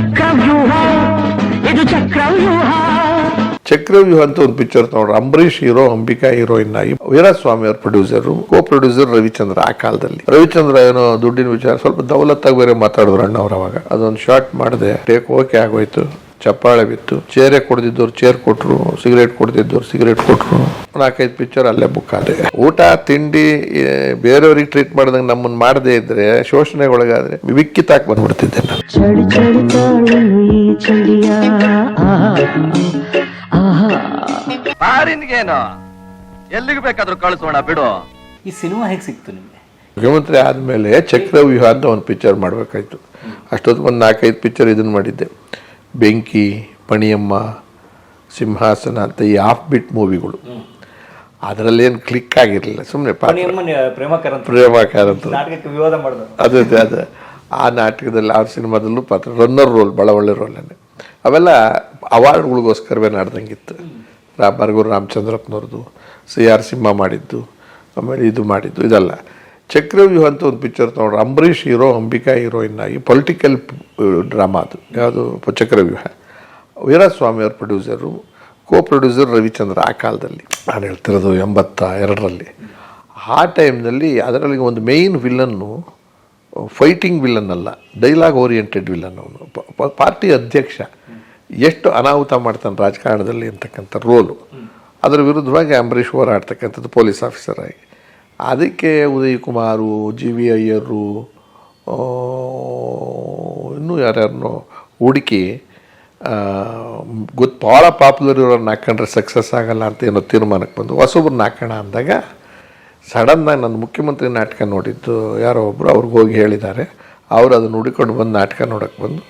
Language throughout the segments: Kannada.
ಚಕ್ರವ್ಯೂಹ. ಇದು ಚಕ್ರವ್ಯೂಹ. ಚಕ್ರವ್ಯೂಹ ಅಂತ ಒಂದು ಪಿಕ್ಚರ್ ತಗೊಂಡ್ರೆ ಅಂಬರೀಶ್ ಹೀರೋ, ಅಂಬಿಕಾ ಹೀರೋಯಿನ್ ಆಗಿ ವೀರಸ್ವಾಮಿ ಅವ್ರ ಪ್ರೊಡ್ಯೂಸರ್ ಕೋ ಪ್ರೊಡ್ಯೂಸರ್ ರವಿಚಂದ್ರ ಆ ಕಾಲದಲ್ಲಿ. ರವಿಚಂದ್ರ ಏನೋ ದುಡ್ಡಿನ ವಿಚಾರ ಸ್ವಲ್ಪ ದೌಲತ್ತಾಗಿ ಬೇರೆ ಮಾತಾಡಿದ್ರು ಅಣ್ಣ ಅವ್ರು ಅವಾಗ. ಅದೊಂದು ಶಾರ್ಟ್ ಮಾಡಿದೆ ಟೇಕ್ ಓಕೆ ಆಗೋಯ್ತು. ಚಪ್ಪಾಳೆ ಬಿತ್ತು. ಚೇರೆ ಕೊಡ್ದಿದ್ದವ್ರು ಚೇರ್ ಕೊಟ್ರು ಸಿಗರೇಟ್ ಕೊಡ್ದಿದ್ದವ್ರು ಸಿಗರೇಟ್ ಕೊಟ್ರು. ನಾಲ್ಕೈದು ಪಿಕ್ಚರ್ ಅಲ್ಲೇ ಬುಕ್ ಆದೆ. ಊಟ ತಿಂಡಿ ಬೇರೆಯವ್ರಿಗೆ ಟ್ರೀಟ್ ಮಾಡಿದಂಗೆ ನಮ್ಮನ್ನ ಮಾಡದೇ ಇದ್ರೆ ಶೋಷಣೆಗೆ ಒಳಗಾದ್ರೆ ವಿಕ್ಕಿತಾಕ್ ಬಂದ್ಬಿಡ್ತಿದ್ದೆ ನಾನು. ಎಲ್ಲಿಗೆ ಬೇಕಾದ್ರೂ ಕಳಿಸೋಣ ಬಿಡು. ಈ ಸಿನಿಮಾ ಹೇಗೆ ಸಿಕ್ತು ನಿಮಗೆ? ಮುಖ್ಯಮಂತ್ರಿ ಆದಮೇಲೆ ಚಕ್ರವ್ಯೂಹ ಅಂತ ಒಂದು ಪಿಕ್ಚರ್ ಮಾಡಬೇಕಾಯ್ತು. ಅಷ್ಟೊತ್ತಿಗೆ ಒಂದು ನಾಲ್ಕೈದು ಪಿಕ್ಚರ್ ಇದನ್ನು ಮಾಡಿದ್ದೆ. ಬೆಂಕಿ ಪಣಿಯಮ್ಮ ಸಿಂಹಾಸನ ಅಂತ ಈ ಆಫ್ ಬಿಟ್ ಮೂವಿಗಳು ಅದರಲ್ಲಿ ಏನು ಕ್ಲಿಕ್ ಆಗಿರಲಿಲ್ಲ ಸುಮ್ಮನೆ ಪ್ರೇಮಕರ ಅಂತ. ಅದೇ ಅದೇ ಅದೇ. ಆ ನಾಟಕದಲ್ಲಿ ಆ ಸಿನಿಮಾದಲ್ಲೂ ಪಾತ್ರ. ರನ್ನರ್ ರೋಲ್ ಭಾಳ ಒಳ್ಳೆ ರೋಲನ್ನೇ ಅವೆಲ್ಲ ಅವಾರ್ಡ್ಗಳಿಗೋಸ್ಕರವೇ ನಾಡ್ದಂಗಿತ್ತು. ರಾ ಬರ್ಗೂರು ರಾಮಚಂದ್ರಪ್ಪನವ್ರದ್ದು ಸಿ ಆರ್ ಸಿಂಹ ಮಾಡಿದ್ದು ಆಮೇಲೆ ಇದು ಮಾಡಿದ್ದು ಇದಲ್ಲ. ಚಕ್ರವ್ಯೂಹ ಅಂತ ಒಂದು ಪಿಕ್ಚರ್ ತೊಗೊಂಡ್ರೆ ಅಂಬರೀಷ್ ಹೀರೋ, ಅಂಬಿಕಾ ಹೀರೋಯಿನ್ ಆಗಿ ಪೊಲಿಟಿಕಲ್ ಡ್ರಾಮಾ ಅದು. ಯಾವುದು? ಚಕ್ರವ್ಯೂಹ. ವೀರಸ್ವಾಮಿ ಅವ್ರ ಪ್ರೊಡ್ಯೂಸರು ಕೋ ಪ್ರೊಡ್ಯೂಸರ್ ರವಿಚಂದ್ರ ಆ ಕಾಲದಲ್ಲಿ. ನಾನು ಹೇಳ್ತಿರೋದು ಎಂಬತ್ತ ಎರಡರಲ್ಲಿ ಆ ಟೈಮ್ನಲ್ಲಿ ಅದರಲ್ಲಿ ಒಂದು ಮೇಯ್ನ್ ವಿಲನ್ನು ಫೈಟಿಂಗ್ ವಿಲನ್ ಅಲ್ಲ ಡೈಲಾಗ್ ಓರಿಯೆಂಟೆಡ್ ವಿಲನ್ ಅವನು. ಪಾರ್ಟಿ ಅಧ್ಯಕ್ಷ. ಎಷ್ಟು ಅನಾಹುತ ಮಾಡ್ತಾನೆ ರಾಜಕಾರಣದಲ್ಲಿ ಅಂತಕ್ಕಂಥ ರೋಲು ಅದರ ವಿರುದ್ಧವಾಗಿ ಅಂಬರೀಷ್ ಹೋರಾಡ್ತಕ್ಕಂಥದ್ದು ಪೊಲೀಸ್ ಆಫೀಸರ್ ಆಗಿ. ಅದಕ್ಕೆ ಉದಯ್ ಕುಮಾರು ಜಿ ವಿ ಅಯ್ಯರು ಇನ್ನೂ ಯಾರ್ಯಾರನ್ನೋ ಹುಡುಕಿ ಗೊತ್ತು ಭಾಳ ಪಾಪ್ಯುಲರ್ ಇರೋರನ್ನ ಹಾಕೊಂಡ್ರೆ ಸಕ್ಸಸ್ ಆಗಲ್ಲ ಅಂತ ಏನೋ ತೀರ್ಮಾನಕ್ಕೆ ಬಂದು ಹೊಸೊಬ್ರನ್ನ ಹಾಕೋಣ ಅಂದಾಗ ಸಡನ್ನಾಗಿ ನನ್ನ ಮುಖ್ಯಮಂತ್ರಿ ನಾಟಕ ನೋಡಿದ್ದು ಯಾರೋ ಒಬ್ಬರು ಅವ್ರಿಗೆ ಹೋಗಿ ಹೇಳಿದ್ದಾರೆ. ಅವರು ಅದನ್ನು ಹುಡುಕೊಂಡು ಬಂದು ನಾಟಕ ನೋಡೋಕ್ಕೆ ಬಂದು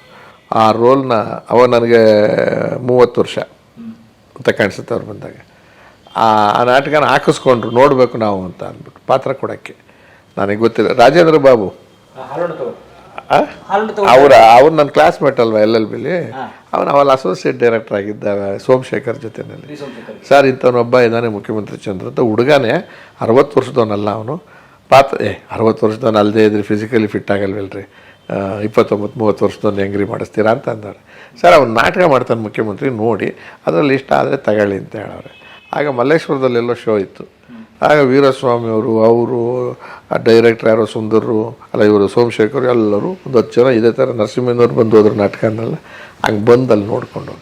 ಆ ರೋಲ್ನ ಅವ ನನಗೆ ಮೂವತ್ತು ವರ್ಷ ಅಂತ ಕಾಣಿಸುತ್ತೆ ಅವ್ರು ಬಂದಾಗ. ಆ ನಾಟಕನ ಹಾಕಿಸ್ಕೊಂಡ್ರು ನೋಡಬೇಕು ನಾವು ಅಂತ ಅಂದ್ಬಿಟ್ಟು ಪಾತ್ರ ಕೊಡೋಕ್ಕೆ. ನನಗೆ ಗೊತ್ತಿಲ್ಲ. ರಾಜೇಂದ್ರ ಬಾಬು? ಅವರ ಅವ್ರು ನನ್ನ ಕ್ಲಾಸ್ಮೇಟ್ ಅಲ್ವಾ ಎಲ್ ಎಲ್ ಬಿಲಿ ಅವನು ಅವಲ್ಲ ಅಸೋಸಿಯೇಟ್ ಡೈರೆಕ್ಟರ್ ಆಗಿದ್ದ ಸೋಮಶೇಖರ್. ಜೊತೆನಲ್ಲಿ ಸರ್ ಇಂಥವನೊಬ್ಬ ಇದ್ದಾನೆ ಮುಖ್ಯಮಂತ್ರಿ ಚಂದ್ರ ಅಂತ. ಹುಡುಗನೇ ಅರವತ್ತು ವರ್ಷದವನಲ್ಲ ಅವನು. ಪಾತ್ರ ಏ ಅರವತ್ತು ವರ್ಷದವನು ಅಲ್ಲದೆ ಇದ್ರೆ ಫಿಸಿಕಲಿ ಫಿಟ್ ಆಗಲ್ವಲ್ರಿ. ಇಪ್ಪತ್ತೊಂಬತ್ತು ಮೂವತ್ತು ವರ್ಷದವನು ಹೆಂಗ್ರಿ ಮಾಡಿಸ್ತೀರಾ ಅಂತ ಅಂದಾರೆ ಸರ್ ಅವ್ನು ನಾಟಕ ಮಾಡ್ತಾನೆ ಮುಖ್ಯಮಂತ್ರಿ ನೋಡಿ. ಅದರಲ್ಲಿ ಇಷ್ಟ ಆದರೆ ತಗೊಳ್ಳಿ ಅಂತ ಹೇಳವ್ರೆ. ಆಗ ಮಲ್ಲೇಶ್ವರದಲ್ಲೆಲ್ಲೋ ಶೋ ಇತ್ತು. ಆಗ ವೀರಸ್ವಾಮಿಯವರು ಅವರು ಅವರು ಡೈರೆಕ್ಟರ್ ಯಾರೋ ಸುಂದರರು, ಅಲ್ಲ ಇವರು ಸೋಮಶೇಖರ್, ಎಲ್ಲರೂ ಒಂದು ಹತ್ತು ಜನ ಇದೇ ಥರ ನರಸಿಂಹನವ್ರು ಬಂದು ಹೋದ್ರು ನಾಟಕನೆಲ್ಲ ಹಂಗೆ ಬಂದು ಅಲ್ಲಿ ನೋಡಿಕೊಂಡು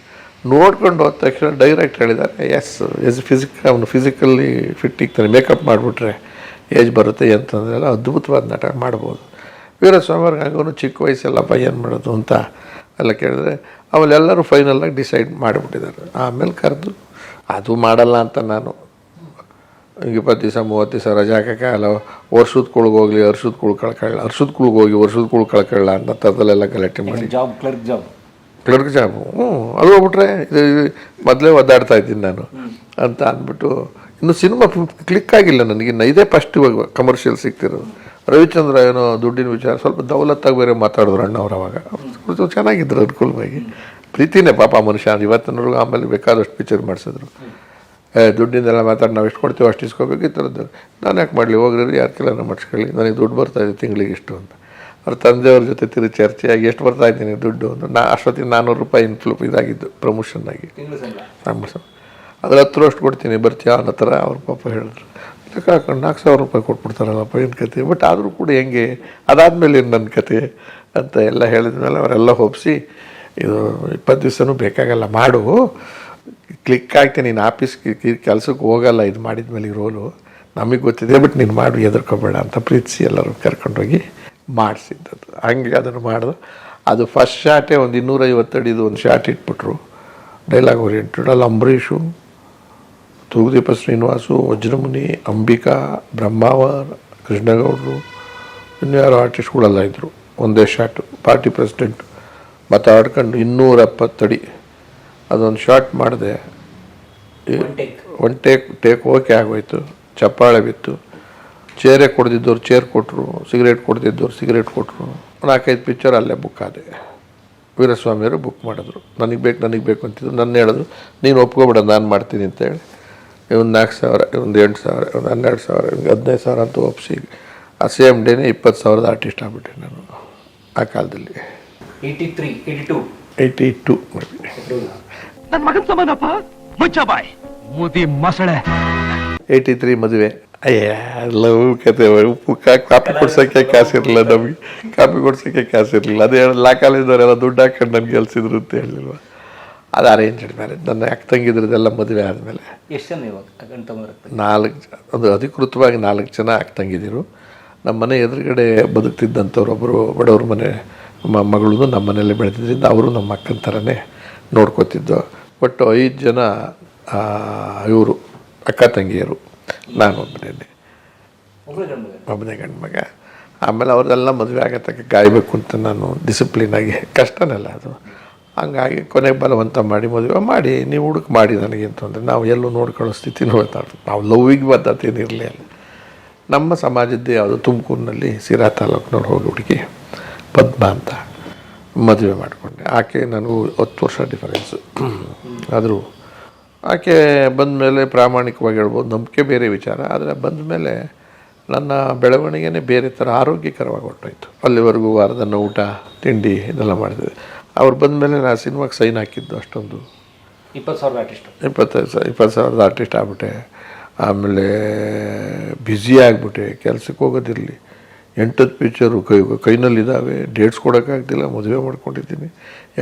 ನೋಡ್ಕೊಂಡು ಹೋದ ತಕ್ಷಣ ಡೈರೆಕ್ಟ್ ಹೇಳಿದ್ದಾರೆ ಎಸ್ ಎಸ್ ಫಿಸಿಕ್ ಅವನು ಫಿಸಿಕಲಿ ಫಿಟ್ ಇಕ್ತಾನೆ ಮೇಕಪ್ ಮಾಡಿಬಿಟ್ರೆ ಏಜ್ ಬರುತ್ತೆ ಅಂತಂದ್ರೆಲ್ಲ ಅದ್ಭುತವಾದ ನಾಟಕ ಮಾಡ್ಬೋದು. ವೀರಸ್ವಾಮಿ ಅವ್ರಿಗೆ ಹಂಗೂ ಚಿಕ್ಕ ವಯಸ್ಸೆಲ್ಲಪ್ಪ ಏನು ಮಾಡೋದು ಅಂತ ಎಲ್ಲ ಕೇಳಿದ್ರೆ ಅವಲ್ಲೆಲ್ಲರೂ ಫೈನಲಾಗಿ ಡಿಸೈಡ್ ಮಾಡಿಬಿಟ್ಟಿದ್ದಾರೆ. ಆಮೇಲೆ ಕರೆದು ಅದು ಮಾಡಲ್ಲ ಅಂತ ನಾನು. ಇಪ್ಪತ್ತು ದಿವಸ ಮೂವತ್ತು ದಿವಸ ರಜೆ ಹಾಕೋಕ್ಕಾಗಲ್ಲ ವರ್ಷದ ಕುಳ್ಗೆ ಹೋಗ್ಲಿ ವರ್ಷದ ಕುಳ್ ಕಳ್ಕೊಳ್ಳ ವರ್ಷದ ಕುಳ್ಗೆ ಹೋಗಿ ವರ್ಷದ ಕುಳ್ ಕಳ್ಕೊಳ್ಳ ಅಂತ ಥರದಲ್ಲೆಲ್ಲ ಗಲಾಟೆ ಮಾಡಿ. Job clerk job clerk job ಹ್ಞೂ ಅದು ಹೋಗ್ಬಿಟ್ರೆ ಇದು ಮೊದಲೇ ಒದ್ದಾಡ್ತಾ ಇದ್ದೀನಿ ನಾನು ಅಂತ ಅಂದ್ಬಿಟ್ಟು. ಇನ್ನು ಸಿನಿಮಾ ಕ್ಲಿಕ್ ಆಗಿಲ್ಲ ನನಗೆ ಇನ್ನು ಇದೇ ಫಸ್ಟ್ ಇವಾಗ ಕಮರ್ಷಿಯಲ್ ಸಿಗ್ತಿರೋದು. ರವಿಚಂದ್ರ ಏನೋ ದುಡ್ಡಿನ ವಿಚಾರ ಸ್ವಲ್ಪ ದೌಲತ್ತಾಗಿ ಬೇರೆ ಮಾತಾಡಿದ್ರು ಅಣ್ಣ ಅವ್ರು ಅವಾಗ. ಚೆನ್ನಾಗಿದ್ರು ಚೆನ್ನಾಗಿದ್ರು ಅನುಕೂಲವಾಗಿ. ಪ್ರೀತಿನೇ ಪಾಪ ಮನುಷ್ಯ. ಇವತ್ತಿನವ್ರಿಗೂ ಆಮೇಲೆ ಬೇಕಾದಷ್ಟು ಪಿಕ್ಚರ್ ಮಾಡಿಸಿದ್ರು. ಏ ದುಡ್ಡಿಂದೆಲ್ಲ ಮಾತಾಡಿ ನಾವು ಎಷ್ಟು ಕೊಡ್ತೀವೋ ಅಷ್ಟು ಇಸ್ಕೋಬೇಕು ಈ ಥರದ್ದು ನಾನು ಯಾಕೆ ಮಾಡಲಿ? ಹೋಗ್ರಿ ಯಾರು ಕೆಲಸ ಮಾಡಿಸ್ಕೊಳ್ಳಿ ನನಗೆ ದುಡ್ಡು ಬರ್ತಾ ಇದೆ ತಿಂಗಳಿಗೆ ಇಷ್ಟು ಅಂತ. ಅವ್ರ ತಂದೆಯವ್ರ ಜೊತೆ ತಿರುಗಿ ಚರ್ಚೆಯಾಗಿ ಎಷ್ಟು ಬರ್ತಾ ಇದ್ದೀನಿ ದುಡ್ಡು ಅಂತ. ನಾ ಅಷ್ಟೊತ್ತಿಗೆ ನಾನ್ನೂರು ರೂಪಾಯಿ ಇನ್ಫ್ಲೂ ಇದಾಗಿದ್ದು ಪ್ರಮೋಷನ್ ಆಗಿ. ಅದ್ರ ಹತ್ರ ಅಷ್ಟು ಕೊಡ್ತೀನಿ ಬರ್ತೀಯ ಅನ್ನೋ ಥರ ಅವ್ರ ಪಾಪ ಹೇಳಿದ್ರು. ಲೆಕ್ಕ ಹಾಕೊಂಡು ನಾಲ್ಕು ಸಾವಿರ ರೂಪಾಯಿ ಕೊಟ್ಬಿಡ್ತಾರಲ್ಲಪ್ಪ ಏನು ಕತೆ? ಬಟ್ ಆದರೂ ಕೂಡ ಹೆಂಗೆ? ಅದಾದಮೇಲೆ ಏನು ನನ್ನ ಕತೆ? ಅಂತ ಎಲ್ಲ ಹೇಳಿದ್ಮೇಲೆ ಅವರೆಲ್ಲ ಒಪ್ಸಿ ಇದು ಇಪ್ಪತ್ತು ದಿವಸನೂ ಬೇಕಾಗಲ್ಲ, ಮಾಡು. ಕ್ಲಿಕ್ ಆಗ್ತೀನಿ ನೀನು ಆಫೀಸ್ ಕೆಲಸಕ್ಕೆ ಹೋಗಲ್ಲ, ಇದು ಮಾಡಿದ ಮೇಲೆ ರೋಲು ನಮಗೆ ಗೊತ್ತಿದೆ ಬಟ್ ನೀನು ಮಾಡು ಎದುರ್ಕೋಬೇಡ ಅಂತ ಪ್ರೀತಿಸಿ ಎಲ್ಲರೂ ಕರ್ಕೊಂಡೋಗಿ ಮಾಡಿಸಿದ್ದದ್ದು. ಹಂಗೆ ಅದನ್ನು ಮಾಡಿದ್ರು ಅದು ಫಸ್ಟ್ ಶಾಟೇ ಒಂದು ಇನ್ನೂರೈವತ್ತು ಅಡಿದು ಒಂದು ಶಾಟ್ ಇಟ್ಬಿಟ್ರು. ಡೈಲಾಗ್ ಓರಿಯೆಂಟೆಡ್ ಅಲ್ಲಿ ಅಂಬರೀಷು, ತೂಗುದೀಪ ಶ್ರೀನಿವಾಸು, ವಜ್ರಮುನಿ, ಅಂಬಿಕಾ, ಬ್ರಹ್ಮಾವರ್, ಕೃಷ್ಣಗೌಡರು, ಇನ್ನು ಯಾರು ಆರ್ಟಿಸ್ಟ್ಗಳೆಲ್ಲ ಇದ್ದರು ಒಂದೇ ಶಾಟು ಪಾರ್ಟಿ ಪ್ರೆಸಿಡೆಂಟ್ ಮಾತಾಡ್ಕೊಂಡು ಇನ್ನೂರ ಎಪ್ಪತ್ತಡಿ ಅದೊಂದು ಶಾರ್ಟ್ ಮಾಡಿದೆ. ಒನ್ ಟೇಕ್ ಟೇಕ್ ಓಕೆ ಆಗೋಯ್ತು. ಚಪ್ಪಾಳೆ ಬಿತ್ತು. ಚೇರೆ ಕೊಡ್ದಿದ್ದವ್ರು ಚೇರ್ ಕೊಟ್ಟರು ಸಿಗರೇಟ್ ಕೊಡ್ದಿದ್ದವ್ರು ಸಿಗರೇಟ್ ಕೊಟ್ಟರು ನಾಲ್ಕೈದು ಪಿಕ್ಚರ್ ಅಲ್ಲೇ ಬುಕ್ ಆದೆ. ವೀರಸ್ವಾಮಿಯವರು ಬುಕ್ ಮಾಡಿದ್ರು. ನನಗೆ ಬೇಕು ನನಗೆ ಬೇಕು ಅಂತಿದ್ರು. ನನ್ನ ಹೇಳಿದ್ರು ನೀನು ಒಪ್ಕೊಬೇಡ ನಾನು ಮಾಡ್ತೀನಿ ಅಂತೇಳಿ ಒಂದು ನಾಲ್ಕು ಸಾವಿರ ಇವೊಂದು ಎಂಟು ಸಾವಿರ ಒಂದು ಹನ್ನೆರಡು ಸಾವಿರ ಒಂದು ಹದಿನೈದು ಸಾವಿರ ಅಂತ ಒಪ್ಸಿ. ಆ ಸೇಮ್ ಡೇನೇ ಇಪ್ಪತ್ತು ಸಾವಿರದ ಆರ್ಟಿಸ್ಟ್ ಆಗ್ಬಿಟ್ಟೆ ನಾನು ಆ ಕಾಲದಲ್ಲಿ. Eighty three eighty two eighty two ನನ್ ಮಗನ್ ಸಮಾನಪ್ಪ? ಮುಚ್ಚ ಬಾಯ್ ಮುದಿ ಮೊಸಳೆ. ಏಯ್ಟಿ ತ್ರೀ ಮದುವೆ. ಅಯ್ಯ ಲವ್ ಕತೆ ಉಪ್ಪು ಕಾಪಿ ಕೊಡ್ಸೋಕ್ಕೆ ಕಾಸಿರಲಿಲ್ಲ ನಮಗೆ. ಕಾಪಿ ಕೊಡ್ಸೋಕ್ಕೆ ಕಾಸಿರಲಿಲ್ಲ ಅದೇ ಲಾ ಕಾಲೇಜ್ದವರೆಲ್ಲ ದುಡ್ಡು ಹಾಕೊಂಡು ನನಗೆ ಗೆಲ್ಸಿದ್ರು ಅಂತ ಹೇಳಿಲ್ವ? ಅದು ಅರೇಂಜ್ಡ್ ಮ್ಯಾರೇಜ್ ನನ್ನ ಅಕ್ಕ ತಂಗಿದ್ರದೆಲ್ಲ ಮದುವೆ ಆದಮೇಲೆ. ಎಷ್ಟು ಜನ ಇವಾಗ ನಾಲ್ಕು ಜ- ಒಂದು ಅಧಿಕೃತವಾಗಿ ನಾಲ್ಕು ಜನ ಅಕ್ಕ ತಂಗಿದಿರು. ನಮ್ಮ ಮನೆ ಎದುರುಗಡೆ ಬದುಕ್ತಿದ್ದಂಥವ್ರು ಒಬ್ಬರು ಬಡವ್ರ ಮನೆ ಮಗಳು ನಮ್ಮ ಮನೇಲಿ ಬೆಳೆದಿದ್ದರಿಂದ ಅವರು ನಮ್ಮ ಅಕ್ಕನ ಥರನೇ ನೋಡ್ಕೋತಿದ್ದು. ಒಟ್ಟು ಐದು ಜನ ಇವರು ಅಕ್ಕ ತಂಗಿಯರು ನಾನು ಒಬ್ಬನೇ ಗಂಡ ಮಗ. ಒಬ್ಬನೇ ಗಂಡು ಮಗ. ಆಮೇಲೆ ಅವ್ರದ್ದೆಲ್ಲ ಮದುವೆ ಆಗತ್ತಕ್ಕೆ ಕಾಯಬೇಕು ಅಂತ ನಾನು ಡಿಸಿಪ್ಲಿನಾಗಿ ಕಷ್ಟನಲ್ಲ ಅದು. ಹಂಗಾಗಿ ಕೊನೆಗೆ ಬಲವಂತ ಮಾಡಿ ಮದುವೆ ಮಾಡಿ ನೀವು ಹುಡುಕ್ ಮಾಡಿ ನನಗೆ ಅಂತಂದರೆ ನಾವು ಎಲ್ಲೂ ನೋಡ್ಕೊಳ್ಳೋ ಸ್ಥಿತಿ ನೋಡ್ತಾ ನಾವು ಲವ್ವಿಗೆ ಬದ್ಧತೆ ಏನಿರಲಿಲ್ಲ ನಮ್ಮ ಸಮಾಜದ್ದೇ ಯಾವುದು ತುಮಕೂರಿನಲ್ಲಿ ಸಿರಾ ತಾಲೂಕಿನವ್ರು ಹೋಗಿ ಹುಡುಗಿ ಪದ್ಮ ಅಂತ ಮದುವೆ ಮಾಡಿಕೊಂಡೆ. ಆಕೆ ನನಗೂ ಹತ್ತು ವರ್ಷ ಡಿಫರೆನ್ಸು ಆದರೂ ಆಕೆ ಬಂದ ಮೇಲೆ ಪ್ರಾಮಾಣಿಕವಾಗಿ ಹೇಳ್ಬೋದು ನಂಬಿಕೆ ಬೇರೆ ವಿಚಾರ. ಆದರೆ ಬಂದ ಮೇಲೆ ನನ್ನ ಬೆಳವಣಿಗೆನೇ ಬೇರೆ ಥರ ಆರೋಗ್ಯಕರವಾಗಿ ಹೊಟ್ಟೋಯ್ತು ಅಲ್ಲಿವರೆಗೂ ವಾರದನ್ನ ಊಟ ತಿಂಡಿ ಇದೆಲ್ಲ ಮಾಡ್ತಿದ್ದೆ. ಅವ್ರು ಬಂದ ಮೇಲೆ ನಾನು ಸಿನಿಮಾಗೆ ಸೈನ್ ಹಾಕಿದ್ದು ಅಷ್ಟೊಂದು. ಇಪ್ಪತ್ತು ಸಾವಿರದ ಆರ್ಟಿಸ್ಟ್ ಇಪ್ಪತ್ತೈದು ಸಾವಿರ ಇಪ್ಪತ್ತು ಸಾವಿರದ ಆರ್ಟಿಸ್ಟ್ ಆಗ್ಬಿಟ್ಟೆ. ಆಮೇಲೆ ಬ್ಯುಸಿ ಆಗಿಬಿಟ್ಟೆ. ಕೆಲಸಕ್ಕೆ ಹೋಗೋದಿರಲಿ. ಎಂಟತ್ತು ಪಿಕ್ಚರು ಕೈ ಕೈನಲ್ಲಿದ್ದಾವೆ. ಡೇಟ್ಸ್ ಕೊಡೋಕ್ಕಾಗ್ತಿಲ್ಲ ಮದುವೆ ಮಾಡ್ಕೊಂಡಿದ್ದೀನಿ.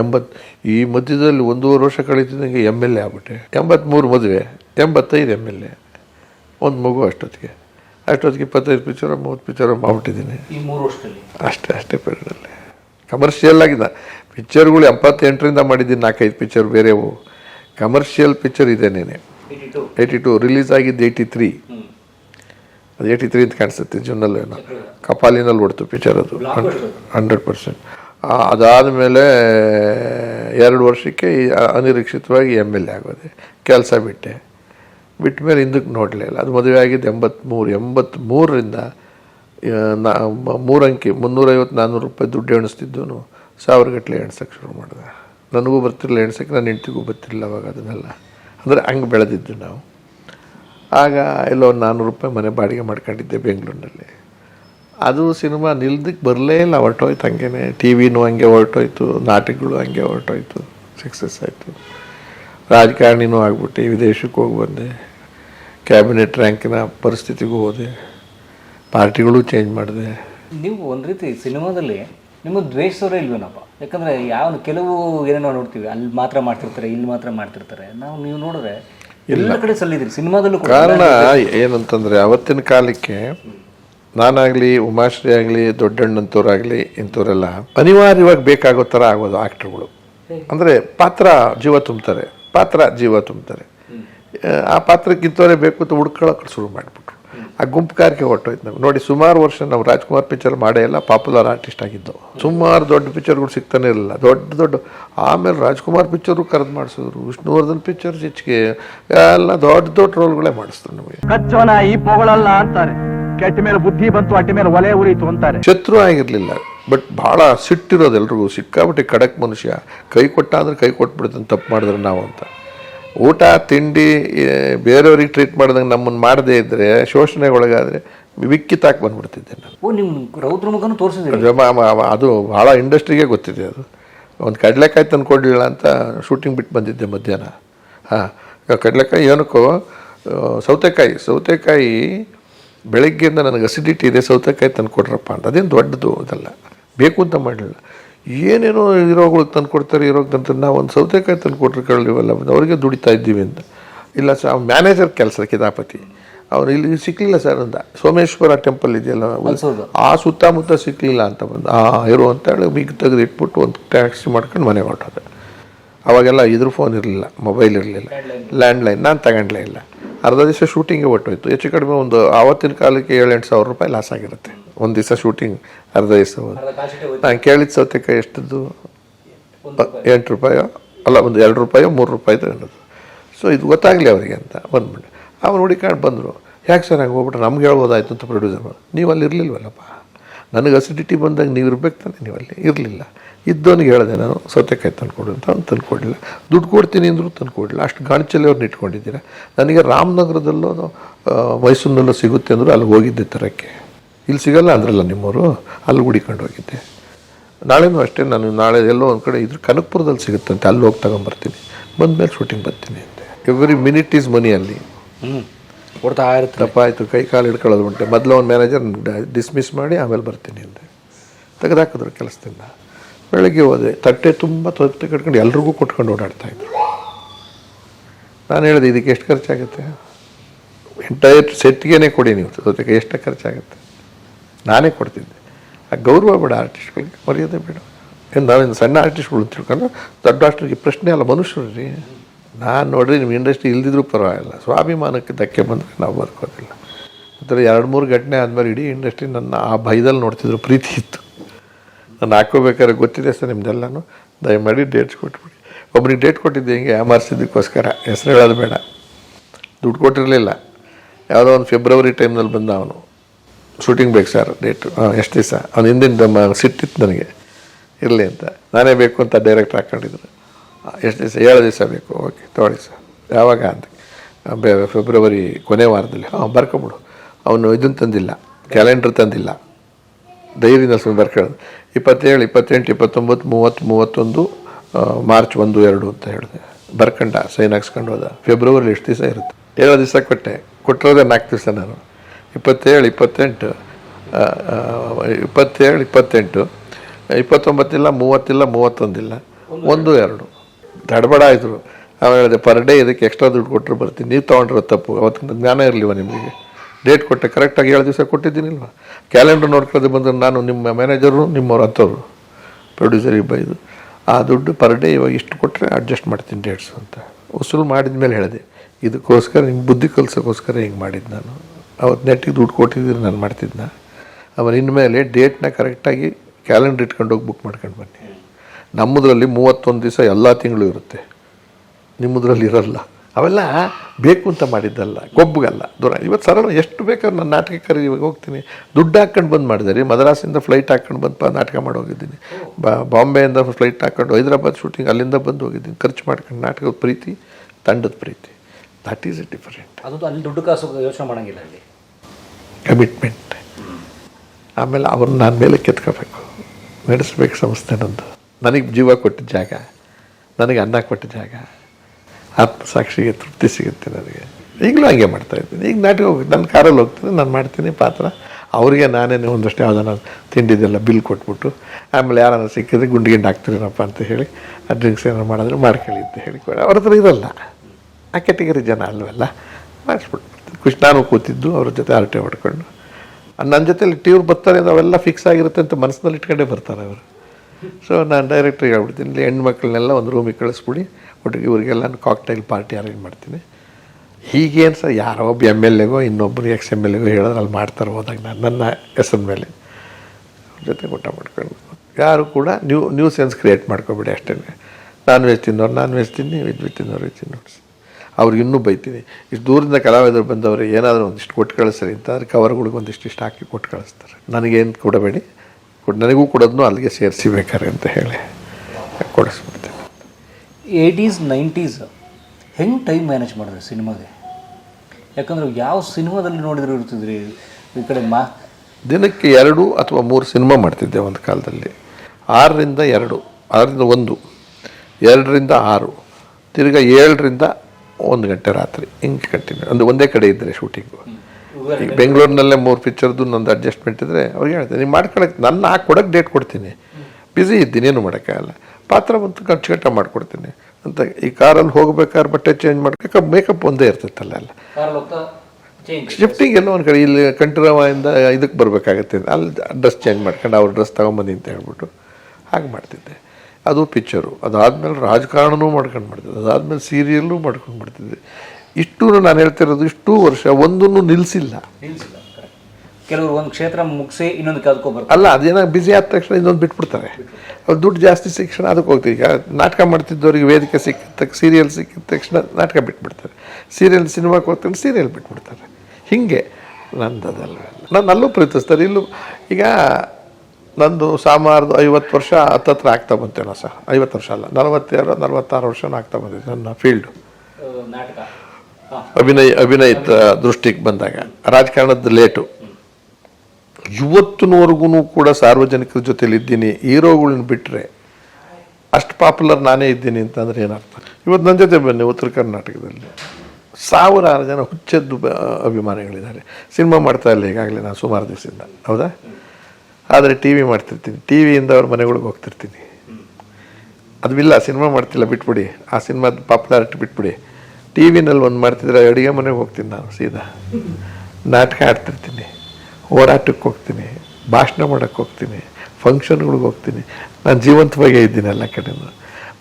ಎಂಬತ್ತು ಈ ಮಧ್ಯದಲ್ಲಿ ಒಂದೂವರೆ ವರ್ಷ ಕಳೀತಿದ್ದಂಗೆ ಎಂ ಎಲ್ ಎ ಆಗ್ಬಿಟ್ಟೆ. ಎಂಬತ್ತ್ಮೂರು ಮದುವೆ ಎಂಬತ್ತೈದು ಎಂ ಎಲ್ ಎ ಒಂದು ಮಗು ಅಷ್ಟೊತ್ತಿಗೆ. ಅಷ್ಟೊತ್ತಿಗೆ ಇಪ್ಪತ್ತೈದು ಪಿಕ್ಚರ ಮೂವತ್ತು ಪಿಕ್ಚರ ಮಾಡ್ಬಿಟ್ಟಿದ್ದೀನಿ. ಈ ಮೂರು ವರ್ಷದಲ್ಲಿ? ಅಷ್ಟೇ ಅಷ್ಟೇ ಪೀರಿಯಡಲ್ಲಿ ಕಮರ್ಷಿಯಲ್ ಆಗಿದ್ದ ಪಿಕ್ಚರ್ಗಳು ಎಪ್ಪತ್ತೆಂಟರಿಂದ ಮಾಡಿದ್ದೀನಿ ನಾಲ್ಕೈದು ಪಿಕ್ಚರ್ ಬೇರೆವು. ಕಮರ್ಷಿಯಲ್ ಪಿಕ್ಚರ್ ಇದೆ ನೀನೆ. ಏಯ್ಟಿ ಟೂ ರಿಲೀಸ್ ಆಗಿದ್ದು ಏಯ್ಟಿ ತ್ರೀ ಅದು ಏಯ್ಟಿ ತ್ರೀ ಅಂತ ಕಾಣಿಸುತ್ತೆ ಜೂನಲ್ಲಿ ಏನೋ. ಕಪಾಲಿನಲ್ಲಿ ಹೊಡ್ತು ಪಿಕ್ಚರ್ ಅದು. Hundred percent. ಅದಾದಮೇಲೆ ಎರಡು ವರ್ಷಕ್ಕೆ ಈ ಅನಿರೀಕ್ಷಿತವಾಗಿ ಎಂ ಎಲ್ ಎ ಆಗೋದೆ. ಕೆಲಸ ಬಿಟ್ಟೆ. ಬಿಟ್ಟ ಮೇಲೆ ಹಿಂದಕ್ಕೆ ನೋಡಲೇ ಇಲ್ಲ. ಅದು ಮದುವೆ ಆಗಿದ್ದು ಎಂಬತ್ತ್ಮೂರು ಎಂಬತ್ತ್ಮೂರರಿಂದ ನಾ ಮ- ಮೂರು ಅಂಕಿ ಮುನ್ನೂರೈವತ್ತು ನಾನ್ನೂರು ರೂಪಾಯಿ ದುಡ್ಡು ಎಣಿಸ್ತಿದ್ದು ಸಾವಿರ ಗಟ್ಟಲೆ ಎಣ್ಸಕ್ಕೆ ಶುರು ಮಾಡಿದೆ. ನನಗೂ ಬರ್ತಿರಲಿಲ್ಲ ಎಣ್ಸಕ್ಕೆ ನನ್ನ ಹೆಂಡ್ತಿಗೂ ಬರ್ತಿರಲಿಲ್ಲ ಅವಾಗ ಅದನ್ನೆಲ್ಲ. ಅಂದರೆ ಹಂಗೆ ಬೆಳೆದಿದ್ದು ನಾವು. ಆಗ ಎಲ್ಲೋ ಒಂದು ನಾನ್ನೂರು ರೂಪಾಯಿ ಮನೆ ಬಾಡಿಗೆ ಮಾಡ್ಕೊಂಡಿದ್ದೆ ಬೆಂಗಳೂರಿನಲ್ಲಿ. ಅದು ಸಿನಿಮಾ ನಿಲ್ದಕ್ಕೆ ಬರಲೇ ಇಲ್ಲ, ಹೊರಟೋಯ್ತು ಹಂಗೇನೆ. ಟಿ ವಿನೂ ಹಂಗೆ ಹೊರಟೋಯ್ತು, ನಾಟಕಗಳು ಹಂಗೆ ಹೊರಟೋಯ್ತು ಸಕ್ಸಸ್ ಆಯಿತು. ರಾಜಕಾರಣಿನೂ ಆಗ್ಬಿಟ್ಟು ವಿದೇಶಕ್ಕೆ ಹೋಗಿ ಬಂದೆ. ಕ್ಯಾಬಿನೆಟ್ ರ್ಯಾಂಕಿನ ಪರಿಸ್ಥಿತಿಗೂ ಹೋದೆ. ಪಾರ್ಟಿಗಳು ಚೇಂಜ್ ಮಾಡಿದೆ. ನೀವು ಒಂದು ರೀತಿ ಸಿನಿಮಾದಲ್ಲಿ ನಿಮ್ಮ ದ್ವೇಷವರೇ ಇಲ್ವೇನಪ್ಪ? ಯಾಕಂದರೆ ಯಾವ ಕೆಲವು ಏನೇನೋ ನೋಡ್ತೀವಿ, ಅಲ್ಲಿ ಮಾತ್ರ ಮಾಡ್ತಿರ್ತಾರೆ, ಇಲ್ಲಿ ಮಾತ್ರ ಮಾಡ್ತಿರ್ತಾರೆ. ನಾವು ನೀವು ನೋಡಿದ್ರೆ ಎಲ್ಲ ಕಡೆ ಸಲ್ಲಿದ್ರಿ ಸಿನಿಮಾದಲ್ಲೂ ಕಾರಣ ಏನಂತಂದರೆ ಅವತ್ತಿನ ಕಾಲಕ್ಕೆ ನಾನಾಗಲಿ ಉಮಾಶ್ರೀ ಆಗಲಿ ದೊಡ್ಡಣ್ಣಂತವ್ರಾಗಲಿ ಇಂಥವರೆಲ್ಲ ಅನಿವಾರ್ಯವಾಗಿ ಬೇಕಾಗೋ ಥರ ಆಗೋದು ಆ್ಯಕ್ಟ್ರುಗಳು. ಅಂದರೆ ಪಾತ್ರ ಜೀವ ತುಂಬ್ತಾರೆ ಪಾತ್ರ ಜೀವ ತುಂಬ್ತಾರೆ. ಆ ಪಾತ್ರಕ್ಕಿಂತವರೇ ಬೇಕು ಅಂತ ಹುಡ್ಕೊಳ್ಳೋಕೆ ಶುರು ಮಾಡಿಬಿಟ್ರು ಆ ಗುಂಪುಗಾರಿಕೆ ಹೊರಟೋಯ್ತು ನಾವು ನೋಡಿ ಸುಮಾರು ವರ್ಷ ನಾವು ರಾಜ್ಕುಮಾರ್ ಪಿಕ್ಚರ್ ಮಾಡೇ ಇಲ್ಲ ಪಾಪ್ಯುಲರ್ ಆರ್ಟಿಸ್ಟ್ ಆಗಿದ್ದು. ಸುಮಾರು ದೊಡ್ಡ ಪಿಕ್ಚರ್ಗಳು ಸಿಗ್ತಾನೆ ಇರಲಿಲ್ಲ. ದೊಡ್ಡ ದೊಡ್ಡ. ಆಮೇಲೆ ರಾಜ್ಕುಮಾರ್ ಪಿಕ್ಚರು ಕರೆದು ಮಾಡಿಸಿದ್ರು. ವಿಷ್ಣುವರ್ಧನ್ ಪಿಕ್ಚರ್ ಹೆಚ್ಚಿಗೆ ಎಲ್ಲ ದೊಡ್ಡ ದೊಡ್ಡ ರೋಲ್ಗಳೇ ಮಾಡಿಸ್ತಾರೆ ನಮಗೆ. ಕಚ್ಚೋನ ಈ ಪೋಗಳಲ್ಲ ಅಂತಾರೆ. ಕೆಟ್ಟ ಮೇಲೆ ಬುದ್ಧಿ ಬಂತು ಅಟ್ಟ ಮೇಲೆ ಒಲೆ ಉರಿತು ಅಂತಾರೆ. ಶತ್ರು ಆಗಿರಲಿಲ್ಲ. ಬಟ್ ಭಾಳ ಸಿಟ್ಟಿರೋದು ಎಲ್ರಿಗೂ. ಸಿಕ್ಕಾಬಿಟ್ಟು ಖಡಕ್ ಮನುಷ್ಯ. ಕೈ ಕೊಟ್ಟ ಅಂದ್ರೆ ಕೈ ಕೊಟ್ಬಿಡ್ತಾನೆ ತಪ್ಪು ಮಾಡಿದ್ರೆ ನಾವು ಅಂತ ಊಟ ತಿಂಡಿ ಬೇರೆಯವ್ರಿಗೆ ಟ್ರೀಟ್ ಮಾಡ್ದಂಗೆ ನಮ್ಮನ್ನು ಮಾಡದೇ ಇದ್ದರೆ ಶೋಷಣೆಗೊಳಗಾದ್ರೆ ಒಳಗಾದರೆ ವಿಕ್ಕಿತಾಕ್ ಬಂದ್ಬಿಡ್ತಿದ್ದೆ ನಾನು. ಓ ನಿಮ್ಮ ರೌದ್ರ ಮುಖನೂ ತೋರಿಸಿದ್ರಿ ಅದು ಭಾಳ ಇಂಡಸ್ಟ್ರಿಗೆ ಗೊತ್ತಿದೆ ಅದು. ಒಂದು ಕಡಲೆಕಾಯಿ ತಂದು ಕೊಡಲಿಲ್ಲ ಅಂತ ಶೂಟಿಂಗ್ ಬಿಟ್ಟು ಬಂದಿದ್ದೆ ಮಧ್ಯಾಹ್ನ. ಹಾಂ ಕಡಲೆಕಾಯಿ ಏನಕ್ಕೋ ಸೌತೆಕಾಯಿ ಸೌತೆಕಾಯಿ ಬೆಳಗ್ಗೆಯಿಂದ ನನಗೆ ಅಸಿಡಿಟಿ ಇದೆ ಸೌತೆಕಾಯಿ ತಂದು ಕೊಡ್ರಪ್ಪ ಅಂತ. ಅದೇನು ದೊಡ್ಡದು ಅದಲ್ಲ. ಬೇಕು ಅಂತ ಮಾಡಲಿಲ್ಲ. ಏನೇನೋ ಇರೋಗಳಿಗೆ ತಂದು ಕೊಡ್ತಾರೆ ಇರೋಗೆ ತಂದು ನಾವು ಒಂದು ಸೌತೆಕಾಯಿ ತಂದು ಕೊಟ್ಟರೆ ಕೇಳಿವಲ್ಲ ಅವ್ರಿಗೆ ದುಡಿತಾ ಇದ್ದೀವಿ ಅಂತ. ಇಲ್ಲ ಸರ್ ಮ್ಯಾನೇಜರ್ ಕೆಲಸ ಕಿತಾಪತಿ. ಅವ್ರು ಇಲ್ಲಿ ಸಿಕ್ಕಲಿಲ್ಲ ಸರ್ ಅಂದ ಸೋಮೇಶ್ವರ ಟೆಂಪಲ್ ಇದೆಯಲ್ಲ ಆ ಸುತ್ತಮುತ್ತ ಸಿಕ್ಕಲಿಲ್ಲ ಅಂತ ಬಂದು ಆ ಇರು ಅಂತ ಹೇಳಿ ಬಿಗ್ ತೆಗೆದು ಇಟ್ಬಿಟ್ಟು ಒಂದು ಟ್ಯಾಕ್ಸಿ ಮಾಡ್ಕೊಂಡು ಮನೆಗೆ ಹೊರಟೋದೆ. ಅವಾಗೆಲ್ಲ ಇದ್ರ ಫೋನ್ ಇರಲಿಲ್ಲ ಮೊಬೈಲ್ ಇರಲಿಲ್ಲ. ಲ್ಯಾಂಡ್ಲೈನ್ ನಾನು ತಗೊಂಡ್ಲೇ ಇಲ್ಲ. ಅರ್ಧ ದಿವಸ ಶೂಟಿಂಗೇ ಹೊಟ್ಟೋಯ್ತು ಹೆಚ್ಚು ಕಡಿಮೆ ಒಂದು ಆವತ್ತಿನ ಕಾಲಕ್ಕೆ ಏಳೆಂಟು ಸಾವಿರ ರೂಪಾಯಿ ಲಾಸ್ ಆಗಿರುತ್ತೆ. ಒಂದು ದಿವಸ ಶೂಟಿಂಗ್ ಅರ್ಧ ದಿವಸ ಹೋದ ನಾನು ಕೇಳಿದ ಸೌತೆಕಾಯಿ ಎಷ್ಟದ್ದು. ಎಂಟು ರೂಪಾಯೋ. ಅಲ್ಲ ಒಂದು ಎರಡು ರೂಪಾಯೋ ಮೂರು ರೂಪಾಯಿ ತಗೊಂಡದ್ದು. ಸೊ ಇದು ಗೊತ್ತಾಗಲಿ ಅವರಿಗೆ ಅಂತ ಬಂದ್ಬಿಟ್ಟು. ಅವ್ನು ಹುಡುಕಾಡ್ ಬಂದರು. ಯಾಕೆ ಸರ್ ಹಂಗೆ ಹೋಗ್ಬಿಟ್ರೆ? ನಮ್ಗೆ ಹೇಳ್ಬೋದಾಯ್ತು ಅಂತ ಪ್ರೊಡ್ಯೂಸರ್ ನೀವು ಅಲ್ಲಿ ಇರಲಿಲ್ವಲ್ಲಪ್ಪ? ನನಗೆ ಅಸಿಡಿಟಿ ಬಂದಾಗ ನೀವು ಇರ್ಬೇಕು ತಾನೆ ನೀವು ಅಲ್ಲಿ. ಇರಲಿಲ್ಲ. ಇದ್ದವನಿಗೆ ಹೇಳಿದೆ ನಾನು ಸೌತೆಕಾಯಿ ತಂದುಕೊಡು ಅಂತ. ಅವ್ನು ತಂದುಕೊಡಲಿಲ್ಲ. ದುಡ್ಡು ಕೊಡ್ತೀನಿ ಅಂದರೂ ತಂದುಕೊಡಲಿಲ್ಲ. ಅಷ್ಟು ಗಾಣಿಚಲ್ಲಿ ಅವ್ರನ್ನ ಇಟ್ಕೊಂಡಿದ್ದೀರಾ. ನನಗೆ ರಾಮನಗರದಲ್ಲೂ ಮೈಸೂರಿನಲ್ಲೂ ಸಿಗುತ್ತೆ ಅಂದರೂ ಅಲ್ಲಿ ಹೋಗಿದ್ದೆ ತರಕ್ಕೆ. ಇಲ್ಲಿ ಸಿಗಲ್ಲ ಅಂದ್ರಲ್ಲ ನಿಮ್ಮವರು ಅಲ್ಲಿ ಹುಡಿಕೊಂಡು ಹೋಗಿದ್ದೆ. ನಾಳೆನೂ ಅಷ್ಟೇ ನಾನು ನಾಳೆ ಎಲ್ಲೋ ಒಂದು ಕಡೆ ಇದ್ರೆ ಕನಕಪುರದಲ್ಲಿ ಸಿಗುತ್ತಂತೆ ಅಲ್ಲಿ ಹೋಗಿ ತಗೊಂಬರ್ತೀನಿ. ಬಂದಮೇಲೆ ಶೂಟಿಂಗ್ ಬರ್ತೀನಿ ಅಂತೆ. ಎವ್ರಿ ಮಿನಿಟ್ ಈಸ್ ಮನಿ ಅಲ್ಲಿ. ಹ್ಞೂ ಕೊಡ್ತಾ ತಪ್ಪ ಆಯಿತು ಕೈ ಕಾಲು ಹಿಡ್ಕೊಳ್ಳೋದು ಉಂಟೆ. ಮೊದಲು ಒಂದು ಮ್ಯಾನೇಜರ್ ಡಿಸ್ಮಿಸ್ ಮಾಡಿ ಆಮೇಲೆ ಬರ್ತೀನಿ ಅಂದೆ ತೆಗೆದಾಕಿದ್ರು ಕೆಲಸದಿಂದ. ಬೆಳಗ್ಗೆ ಹೋದೆ ತಟ್ಟೆ ತುಂಬ ತೊತ್ತೆ ಕಟ್ಕೊಂಡು ಎಲ್ರಿಗೂ ಕೊಟ್ಕೊಂಡು ಓಡಾಡ್ತಾ ಇದ್ರು. ನಾನು ಹೇಳಿದೆ ಇದಕ್ಕೆ ಎಷ್ಟು ಖರ್ಚಾಗುತ್ತೆ? ಎಂಟೈರ್ ಸೆಟ್ಗೆ ಕೊಡಿ ನೀವು ಜೊತೆಗೆ ಎಷ್ಟು ಖರ್ಚಾಗುತ್ತೆ? ನಾನೇ ಕೊಡ್ತಿದ್ದೆ. ಆ ಗೌರವ ಬೇಡ ಆರ್ಟಿಸ್ಟ್ಗಳಿಗೆ, ಮರ್ಯಾದೆ ಬೇಡ. ಏನು ನಾವೇನು ಸಣ್ಣ ಆರ್ಟಿಸ್ಟ್ಗಳು ತಿಳ್ಕೊಂಡು ದೊಡ್ಡ ಆಸ್ಟ್ರಿಗೆ ಪ್ರಶ್ನೆ ಅಲ್ಲ ಮನುಷ್ಯರು ರೀ ನಾನು ನೋಡ್ರಿ ನಿಮ್ಮ ಇಂಡಸ್ಟ್ರಿ ಇಲ್ದಿದ್ರೂ ಪರವಾಗಿಲ್ಲ. ಸ್ವಾಭಿಮಾನಕ್ಕೆ ಧಕ್ಕೆ ಬಂದರೆ ನಾವು ಬದುಕೋದಿಲ್ಲ. ಒಂಥರ ಎರಡು ಮೂರು ಘಟನೆ ಆದಮೇಲೆ ಇಡೀ ಇಂಡಸ್ಟ್ರಿ ನನ್ನ ಆ ಭಯದಲ್ಲಿ ನೋಡ್ತಿದ್ರು, ಪ್ರೀತಿ ಇತ್ತು. ನಾನು ಹಾಕೋಬೇಕಾದ್ರೆ ಗೊತ್ತಿದೆ ಸರ್ ನಿಮ್ದೆಲ್ಲನೂ. ದಯಮಾಡಿ ಡೇಟ್ಸ್ ಕೊಟ್ಬಿಡಿ. ಒಬ್ರಿಗೆ ಡೇಟ್ ಕೊಟ್ಟಿದ್ದೆ ಹಿಂಗೆ ಯಾಮಾರಿಸಿದ್ದಕ್ಕೋಸ್ಕರ ಹೆಸರು ಹೇಳೋದು ಬೇಡ. ದುಡ್ಡು ಕೊಟ್ಟಿರಲಿಲ್ಲ. ಯಾವುದೋ ಒಂದು ಫೆಬ್ರವರಿ ಟೈಮ್ನಲ್ಲಿ ಬಂದ ಅವನು. ಶೂಟಿಂಗ್ ಬೇಕು ಸರ್ ಡೇಟು ಎಷ್ಟು ದಿವಸ? ಅವ್ನು ಹಿಂದಿನ ಸಿಟ್ಟಿತ್ತು ನನಗೆ. ಇರಲಿ ಅಂತ. ನಾನೇ ಬೇಕು ಅಂತ ಡೈರೆಕ್ಟ್ ಹಾಕ್ಕೊಂಡಿದ್ರು ಎಷ್ಟು ದಿವಸ? ಏಳು ದಿವಸ ಬೇಕು. ಓಕೆ ತೊಗೊಳ್ಳಿ ಸರ್ ಯಾವಾಗ ಅಂತ. ಫೆಬ್ರವರಿ ಕೊನೆ ವಾರದಲ್ಲಿ. ಹಾಂ, ಬರ್ಕೊಬಿಡು. ಅವನು ಇದನ್ನು ತಂದಿಲ್ಲ. ಕ್ಯಾಲೆಂಡ್ರ್ ತಂದಿಲ್ಲ. ಡೈರಿನ ಸುಮ್ಮನೆ ಬರ್ಕೊಳ್ಳೋದು. ಇಪ್ಪತ್ತೇಳು, ಇಪ್ಪತ್ತೆಂಟು, ಇಪ್ಪತ್ತೊಂಬತ್ತು, ಮೂವತ್ತು, ಮೂವತ್ತೊಂದು ಮಾರ್ಚ್ ಒಂದು, ಎರಡು ಅಂತ ಹೇಳಿದೆ. ಬರ್ಕಂಡ ಸೈನ್ ಹಾಕ್ಸ್ಕೊಂಡು ಹೋದ. ಫೆಬ್ರವರಿ ಎಷ್ಟು ದಿವಸ ಇರುತ್ತೆ? ಏಳು ದಿವಸ ಕೊಟ್ಟೆ. ಕೊಟ್ಟಿರೋದೇ ನಾಲ್ಕು ದಿವಸ ನಾನು. ಇಪ್ಪತ್ತೇಳು ಇಪ್ಪತ್ತೆಂಟು ಇಪ್ಪತ್ತೇಳು ಇಪ್ಪತ್ತೆಂಟು ಇಪ್ಪತ್ತೊಂಬತ್ತಿಲ್ಲ ಮೂವತ್ತಿಲ್ಲ ಮೂವತ್ತೊಂದಿಲ್ಲ ಒಂದು ಎರಡು. ತಡಬಡ ಆಯಿತು. ಆಮೇಲೆ ಹೇಳಿದೆ ಪರ್ ಡೇ ಇದಕ್ಕೆ ಎಕ್ಸ್ಟ್ರಾ ದುಡ್ಡು ಕೊಟ್ಟರು ಬರ್ತೀನಿ. ನೀವು ತೊಗೊಂಡ್ರೆ ತಪ್ಪು. ಅವತ್ತಿನ ಜ್ಞಾನ ಇರಲಿವ ನಿಮಗೆ? ಡೇಟ್ ಕೊಟ್ಟೆ ಕರೆಕ್ಟಾಗಿ ಏಳು ದಿವಸ ಕೊಟ್ಟಿದ್ದೀನಿಲ್ವ? ಕ್ಯಾಲೆಂಡರ್ ನೋಡ್ಕೊಳ್ಳೋದು ಬಂದರೆ ನಾನು ನಿಮ್ಮ ಮ್ಯಾನೇಜರು ನಿಮ್ಮವ್ರು ಅಂಥವ್ರು ಪ್ರೊಡ್ಯೂಸರಿಗೆ ಬೈದು ಆ ದುಡ್ಡು ಪರ್ ಡೇ ಇವಾಗ ಇಷ್ಟು ಕೊಟ್ಟರೆ ಅಡ್ಜಸ್ಟ್ ಮಾಡ್ತೀನಿ ಡೇಟ್ಸು ಅಂತ. ವಸೂಲು ಮಾಡಿದ ಮೇಲೆ ಹೇಳಿದೆ ಇದಕ್ಕೋಸ್ಕರ ನಿಮ್ಮ ಬುದ್ಧಿ ಕಲಿಸೋಕ್ಕೋಸ್ಕರ ಹಿಂಗೆ ಮಾಡಿದ್ದು ನಾನು. ಅವತ್ತು ನೆಟ್ಟಿಗೆ ದುಡ್ಡು ಕೊಟ್ಟಿದ್ದೀರಿ, ನಾನು ಮಾಡ್ತಿದ್ನ. ಆಮೇಲೆ ಇನ್ಮೇಲೆ ಡೇಟ್ನ ಕರೆಕ್ಟಾಗಿ ಕ್ಯಾಲೆಂಡರ್ ಇಟ್ಕೊಂಡು ಹೋಗಿ ಬುಕ್ ಮಾಡ್ಕೊಂಡು ಬನ್ನಿ. ನಮ್ಮದ್ರಲ್ಲಿ ಮೂವತ್ತೊಂದು ದಿವಸ ಎಲ್ಲ ತಿಂಗಳು ಇರುತ್ತೆ. ನಿಮ್ಮದ್ರಲ್ಲಿ ಇರಲ್ಲ. ಅವೆಲ್ಲ ಬೇಕು ಅಂತ ಮಾಡಿದ್ದಲ್ಲ ಗೊಬ್ಬಗಲ್ಲ ದೂರ, ಇವತ್ತು ಸರಳ, ಎಷ್ಟು ಬೇಕಾದ್ರೆ ನಾನು ನಾಟಕ ಕರಿ ಇವಾಗ ಹೋಗ್ತೀನಿ. ದುಡ್ಡು ಹಾಕ್ಕೊಂಡು ಬಂದು ಮಾಡಿದೆ ಮದ್ರಾಸಿಂದ ಫ್ಲೈಟ್ ಹಾಕ್ಕೊಂಡು ಬಂದು ನಾಟಕ ಮಾಡಿ ಹೋಗಿದ್ದೀನಿ. ಬಾಂಬೆಯಿಂದ ಫ್ಲೈಟ್ ಹಾಕ್ಕೊಂಡು ಹೈದ್ರಾಬಾದ್ ಶೂಟಿಂಗ್ ಅಲ್ಲಿಂದ ಬಂದು ಹೋಗಿದ್ದೀನಿ. ಖರ್ಚು ಮಾಡ್ಕೊಂಡು ನಾಟಕದ ಪ್ರೀತಿ, ತಂಡದ ಪ್ರೀತಿ. ದಟ್ ಈಸ್ ಎ ಡಿಫರೆಂಟ್ ಅದು ಅಲ್ಲಿ ದುಡ್ಡು ಕಾಸು ಯೋಚನೆ ಮಾಡಂಗಿಲ್ಲ ಅಲ್ಲಿ. ಕಮಿಟ್ಮೆಂಟ್ ಆಮೇಲೆ ಅವ್ರನ್ನ ನನ್ನ ಮೇಲೆ ಕೆತ್ಕೋಬೇಕು. ನಡೆಸ್ಬೇಕು ಸಂಸ್ಥೆ ನಂದು. ನನಗೆ ಜೀವ ಕೊಟ್ಟಿದ್ದ ಜಾಗ ನನಗೆ ಅನ್ನ ಕೊಟ್ಟ ಜಾಗ ಆತ್ಮಸಾಕ್ಷಿಗೆ ತೃಪ್ತಿ ಸಿಗುತ್ತೆ ನನಗೆ. ಈಗಲೂ ಹಂಗೆ ಮಾಡ್ತಾ ಇದ್ದೀನಿ. ಈಗ ನಾಟಕ ಹೋಗಿ ನನ್ನ ಕಾರಲ್ಲಿ ಹೋಗ್ತೀನಿ ನಾನು ಮಾಡ್ತೀನಿ ಪಾತ್ರ. ಅವರಿಗೆ ನಾನೇ ಒಂದಷ್ಟು ಯಾವುದನ್ನು ತಿಂಡಿದೆಲ್ಲ ಬಿಲ್ ಕೊಟ್ಬಿಟ್ಟು ಆಮೇಲೆ ಯಾರನ್ನ ಸಿಕ್ಕಿದ್ರೆ ಗುಂಡು ಗಿಂಡು ಹಾಕ್ತೀರೇನಪ್ಪ ಅಂತ ಹೇಳಿ ಆ ಡ್ರಿಂಕ್ಸ್ ಏನಾರು ಮಾಡಿದ್ರೆ ಮಾಡ್ಕೊಳ್ಳಿ ಅಂತ ಹೇಳಿ ಕೊಡ. ಅವ್ರ ಹತ್ರ ಇರಲ್ಲ ಆ ಕೆಟಗರಿ ಜನ ಅಲ್ವಲ್ಲ? ಮಾಡಿಸ್ಬಿಟ್ಟು ಖುಷಿ ನಾನು ಕೂತಿದ್ದು, ಅವ್ರ ಜೊತೆ ಹರಟೆ ಹೊಡ್ಕೊಂಡು. ನನ್ನ ಜೊತೆಲಿ ಟಿವ್ರು ಬರ್ತಾರೆ ಅವೆಲ್ಲ ಫಿಕ್ಸ್ ಆಗಿರುತ್ತೆ ಅಂತ ಮನಸ್ಸಿನಲ್ಲಿ ಇಟ್ಕೊಂಡೇ ಬರ್ತಾರೆ ಅವರು. ಸೊ ನಾನು ಡೈರೆಕ್ಟ್ರಿಗೆ ಹೇಳ್ಬಿಡ್ತೀನಿ, ಇಲ್ಲಿ ಹೆಣ್ಮಕ್ಳನ್ನೆಲ್ಲ ಒಂದು ರೂಮಿಗೆ ಕಳಿಸ್ಬಿಡಿ. ಒಟ್ಟಿಗೆ ಇವರಿಗೆಲ್ಲ ಕಾಕ್ಟೈಲ್ ಪಾರ್ಟಿ ಅರೇಂಜ್ ಮಾಡ್ತೀನಿ. ಹೀಗೇನು ಸರ್? ಯಾರೋ ಒಬ್ಬ ಎಂ ಎಲ್ ಎಗೋ ಇನ್ನೊಬ್ಬರು ಎಕ್ಸ್ ಎಂ ಎಲ್ ಎಗೋ ಹೇಳಿದ್ರೆ ಅಲ್ಲಿ ಮಾಡ್ತಾರೆ ಹೋದಾಗ ನಾನು ನನ್ನ ಹೆಸರ ಮೇಲೆ. ಅವ್ರ ಜೊತೆ ಊಟ ಮಾಡ್ಕೊಂಡು. ಯಾರು ಕೂಡ ನ್ಯೂ ನ್ಯೂ ಸೆನ್ಸ್ ಕ್ರಿಯೇಟ್ ಮಾಡ್ಕೊಬೇಡಿ ಅಷ್ಟೇ ನಾನ್ ವೆಜ್ ತಿನ್ನೋರು ನಾನ್ ವೆಜ್ ತಿನ್ನಿ ವೆಜ್ ವೆಜ್ ತಿನ್ನೋರು ವೆಜ್ ತಿನ್ನೋರು ಅವ್ರಿಗೆ ಇನ್ನೂ ಬೈತೀನಿ ಇಷ್ಟು ದೂರದಿಂದ ಕಲಾವಿದರು ಬಂದವರು ಏನಾದರೂ ಒಂದಿಷ್ಟು ಕೊಟ್ಟು ಕಳಿಸ್ರಿ ಅಂತ ಅದ್ರ ಕವರ್ಗಳಿಗೆ ಒಂದಿಷ್ಟು ಇಷ್ಟು ಹಾಕಿ ಕೊಟ್ಟು ಕಳಿಸ್ತಾರೆ. ನನಗೇನು ಕೊಡಬೇಡಿ. ಕೊಟ್ಟು ನನಗೂ ಕೊಡೋದನ್ನು ಅಲ್ಲಿಗೆ ಸೇರಿಸಿ ಬೇಕಾರೆ ಅಂತ ಹೇಳಿ ಕೊಡಿಸ್ಬಿಡ್ತೀನಿ. ಏಯ್ಟೀಸ್ ನೈಂಟೀಸ್ ಹೆಂಗೆ ಟೈಮ್ ಮ್ಯಾನೇಜ್ ಮಾಡಿದ್ರೆ ಸಿನಿಮಾಗೆ? ಯಾಕಂದ್ರೆ ಯಾವ ಸಿನಿಮಾದಲ್ಲಿ ನೋಡಿದ್ರು ಇರ್ತಿದ್ರಿ ಈ ಕಡೆ ಮಾ? ದಿನಕ್ಕೆ ಎರಡು ಅಥವಾ ಮೂರು ಸಿನಿಮಾ ಮಾಡ್ತಿದ್ದೆ ಒಂದು ಕಾಲದಲ್ಲಿ. ಆರರಿಂದ ಎರಡು ಆರರಿಂದ ಒಂದು ಎರಡರಿಂದ ಆರು ತಿರ್ಗಾ ಏಳರಿಂದ ಒಂದು ಗಂಟೆ ರಾತ್ರಿ ಹಿಂಗೆ ಕಂಟಿನ್ಯೂ ಒಂದು ಒಂದೇ ಕಡೆ ಇದ್ದರೆ ಶೂಟಿಂಗು ಈಗ ಬೆಂಗಳೂರಿನಲ್ಲೇ ಮೂರು ಪಿಕ್ಚರ್ದು ನಂದು ಅಡ್ಜಸ್ಟ್ಮೆಂಟ್ ಇದ್ದರೆ ಅವ್ರಿಗೆ ಹೇಳ್ತೀನಿ ನೀವು ಮಾಡ್ಕೊಳಕ್ಕೆ ನನ್ನ ಹಾಕಿ ಕೊಡೋಕ್ಕೆ ಡೇಟ್ ಕೊಡ್ತೀನಿ. ಬ್ಯುಸಿ ಇದ್ದೀನಿ ಏನು ಮಾಡೋಕ್ಕಾಗಲ್ಲ ಪಾತ್ರ ಬಂತು ಗಟ್ಟ ಮಾಡಿಕೊಡ್ತೀನಿ. ಅಂತ ಈ ಕಾರಲ್ಲಿ ಹೋಗ್ಬೇಕಾದ್ರೆ ಬಟ್ಟೆ ಚೇಂಜ್ ಮಾಡ್ಬೇಕು ಮೇಕಪ್ ಒಂದೇ ಇರ್ತೈತಲ್ಲ ಎಲ್ಲ. ಶಿಫ್ಟಿಂಗ್ ಎಲ್ಲ ಒಂದು ಕಡೆ ಇಲ್ಲಿ ಕಂಠೀರವದಿಂದ ಇದಕ್ಕೆ ಬರಬೇಕಾಗತ್ತೆ. ಅಲ್ಲಿ ಡ್ರೆಸ್ ಚೇಂಜ್ ಮಾಡ್ಕೊಂಡು ಅವ್ರ ಡ್ರೆಸ್ ತೊಗೊಂಬಂದಿ ಅಂತ ಹೇಳ್ಬಿಟ್ಟು ಹಾಗೆ ಮಾಡ್ತಿದ್ದೆ. ಅದು ಪಿಕ್ಚರು ಅದಾದಮೇಲೆ ರಾಜಕಾರಣನೂ ಮಾಡ್ಕೊಂಡು ಬಿಡ್ತಿದ್ದೆ ಅದಾದಮೇಲೆ ಸೀರಿಯಲ್ಲೂ ಮಾಡ್ಕೊಂಡು ಬಿಡ್ತಿದ್ದೆ ಇಷ್ಟೂ ನಾನು ಹೇಳ್ತಿರೋದು ಇಷ್ಟು ವರ್ಷ ಒಂದನ್ನು ನಿಲ್ಲಿಸಿಲ್ಲ ನಿಲ್ಸಿಲ್ಲ ಕೆಲವರು ಒಂದು ಕ್ಷೇತ್ರ ಮುಗಿಸಿ ಇನ್ನೊಂದು ಕಲ್ತ್ಕೊಬಾರ್ದು ಅಲ್ಲ ಅದೇನೋ ಬ್ಯುಸಿ ಆದ ತಕ್ಷಣ ಇನ್ನೊಂದು ಬಿಟ್ಬಿಡ್ತಾರೆ. ಅವ್ರು ದುಡ್ಡು ಜಾಸ್ತಿ ಶಿಕ್ಷಣ ಅದಕ್ಕೆ ಹೋಗ್ತೀವಿ. ಈಗ ನಾಟಕ ಮಾಡ್ತಿದ್ದವ್ರಿಗೆ ವೇದಿಕೆ ಸಿಕ್ಕಿದ ತಕ್ಷಣ ಸೀರಿಯಲ್ ಸಿಕ್ಕಿದ ತಕ್ಷಣ ನಾಟಕ ಬಿಟ್ಬಿಡ್ತಾರೆ. ಸೀರಿಯಲ್ ಸಿನಿಮಾಕ್ಕೆ ಹೋಗ್ತಾರೆ ಸೀರಿಯಲ್ ಬಿಟ್ಬಿಡ್ತಾರೆ. ಹೀಗೆ ನಂದು ಅದಲ್ಲ ನಾನು ಅಲ್ಲೂ ಪ್ರೀತಿಸ್ತಾರೆ. ಇಲ್ಲೂ ಈಗ ನಂದು ಸಾಮಾರ್ದು ಐವತ್ತು ವರ್ಷ ಹತ್ತತ್ರ ಆಗ್ತಾ ಬಂತೇನೋ ಸರ್. ಐವತ್ತು ವರ್ಷ ಅಲ್ಲ ನಲವತ್ತೆರಡು ನಲವತ್ತಾರು ವರ್ಷ ಆಗ್ತಾ ಬಂದಿದೆ ನನ್ನ ಫೀಲ್ಡು. ಅಭಿನಯ ಅಭಿನಯದ ದೃಷ್ಟಿಗೆ ಬಂದಾಗ ರಾಜಕಾರಣದ ಲೇಟು. ಇವತ್ತಿನವರೆಗೂ ಕೂಡ ಸಾರ್ವಜನಿಕರ ಜೊತೆಲಿ ಇದ್ದೀನಿ. ಹೀರೋಗಳನ್ನ ಬಿಟ್ಟರೆ ಅಷ್ಟು ಪಾಪ್ಯುಲರ್ ನಾನೇ ಇದ್ದೀನಿ ಅಂತಂದ್ರೆ ಏನರ್ಥ ಇವತ್ತು ನನ್ನ ಜೊತೆ ಬನ್ನಿ ಉತ್ತರ ಕರ್ನಾಟಕದಲ್ಲಿ. ಸಾವಿರಾರು ಜನ ಹುಚ್ಚದ್ದು ಅಭಿಮಾನಿಗಳಿದ್ದಾರೆ. ಸಿನಿಮಾ ಮಾಡ್ತಾ ಇಲ್ಲ ಈಗಾಗಲೇ ನಾನು ಸುಮಾರು ದಿವಸದಿಂದ. ಹೌದಾ? ಆದರೆ ಟಿ ವಿ ಮಾಡ್ತಿರ್ತೀನಿ. ಟಿ ವಿಯಿಂದ ಅವ್ರ ಮನೆಗಳಿಗೆ ಹೋಗ್ತಿರ್ತೀನಿ. ಅದು ಇಲ್ಲ, ಸಿನಿಮಾ ಮಾಡ್ತಿಲ್ಲ, ಬಿಟ್ಬಿಡಿ. ಆ ಸಿನಿಮಾದ ಪಾಪ್ಯುಲಾರಿಟಿ ಬಿಟ್ಬಿಡಿ. ಟಿ ವಿನಲ್ಲಿ ಒಂದು ಮಾಡ್ತಿದ್ರೆ ಅಡುಗೆ ಮನೆಗೆ ಹೋಗ್ತೀನಿ ನಾನು ಸೀದಾ. ನಾಟಕ ಆಡ್ತಿರ್ತೀನಿ. ಓಡಾಟಕ್ಕೆ ಹೋಗ್ತೀನಿ. ಭಾಷಣ ಮಾಡೋಕ್ಕೆ ಹೋಗ್ತೀನಿ. ಫಂಕ್ಷನ್ಗಳಿಗೆ ಹೋಗ್ತೀನಿ. ನಾನು ಜೀವಂತವಾಗೇ ಇದ್ದೀನಿ ಎಲ್ಲ ಕಡೆಯಿಂದ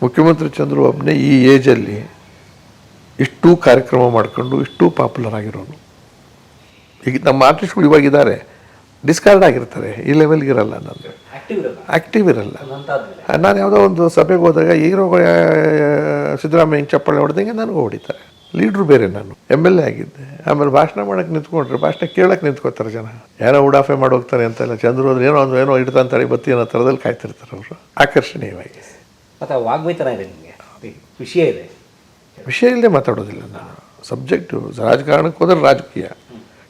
ಮುಖ್ಯಮಂತ್ರಿ ಚಂದ್ರು ಒಬ್ಬನೇ ಈ ಏಜಲ್ಲಿ ಇಷ್ಟು ಕಾರ್ಯಕ್ರಮ ಮಾಡಿಕೊಂಡು ಇಷ್ಟೂ ಪಾಪ್ಯುಲರ್ ಆಗಿರೋನು. ಈಗ ನಮ್ಮ ಆರ್ಟಿಸ್ಟ್ಗಳು ಇವಾಗಿದ್ದಾರೆ. ಡಿಸ್ಕಾರ್ಡ್ ಆಗಿರ್ತಾರೆ ಈ ಲೆವೆಲ್ಗೆ ಇರಲ್ಲ ನಾನು ಆಕ್ಟಿವ್ ಇರಲ್ಲ. ಆ್ಯಕ್ಟಿವ್ ಇರಲ್ಲ. ನಾನು ಯಾವುದೋ ಒಂದು ಸಭೆಗೆ ಹೋದಾಗ ಈರೋ ಸಿದ್ದರಾಮಯ್ಯ ಚಪ್ಪಾಳೆ ಹೊಡೆದಂಗೆ ನನಗೂ ಹೊಡಿತಾರೆ. ಲೀಡ್ರು ಬೇರೆ ನಾನು ಎಂ ಎಲ್ ಎ ಆಗಿದ್ದೆ. ಆಮೇಲೆ ಭಾಷಣ ಮಾಡಕ್ಕೆ ನಿಂತ್ಕೊಂಡ್ರೆ ಭಾಷಣ ಕೇಳಕ್ಕೆ ನಿಂತ್ಕೋತಾರೆ ಜನ. ಯಾರೋ ಉಡಾಫೆ ಮಾಡಿ ಹೋಗ್ತಾರೆ ಅಂತೆಲ್ಲ ಚಂದ್ರು ಅಂದ್ರೆ ಏನೋ ಒಂದು ಏನೋ ಇಡ್ತಾಂತಾರೆ ಬತ್ತಿ ಅನ್ನೋ ಥರದಲ್ಲಿ ಕಾಯ್ತಿರ್ತಾರೆ ಅವರು. ಆಕರ್ಷಣೀಯವಾಗಿ. ಮತ್ತೆ ಆ ಇದೆ ನಿಮಗೆ. ವಿಷಯ ಇದೆ. ವಿಷಯ ಇಲ್ಲದೆ ಮಾತಾಡೋದಿಲ್ಲ ನಾನು. ಸಬ್ಜೆಕ್ಟು ರಾಜಕಾರಣಕ್ಕೆ ಹೋದ್ರೆ ರಾಜಕೀಯ.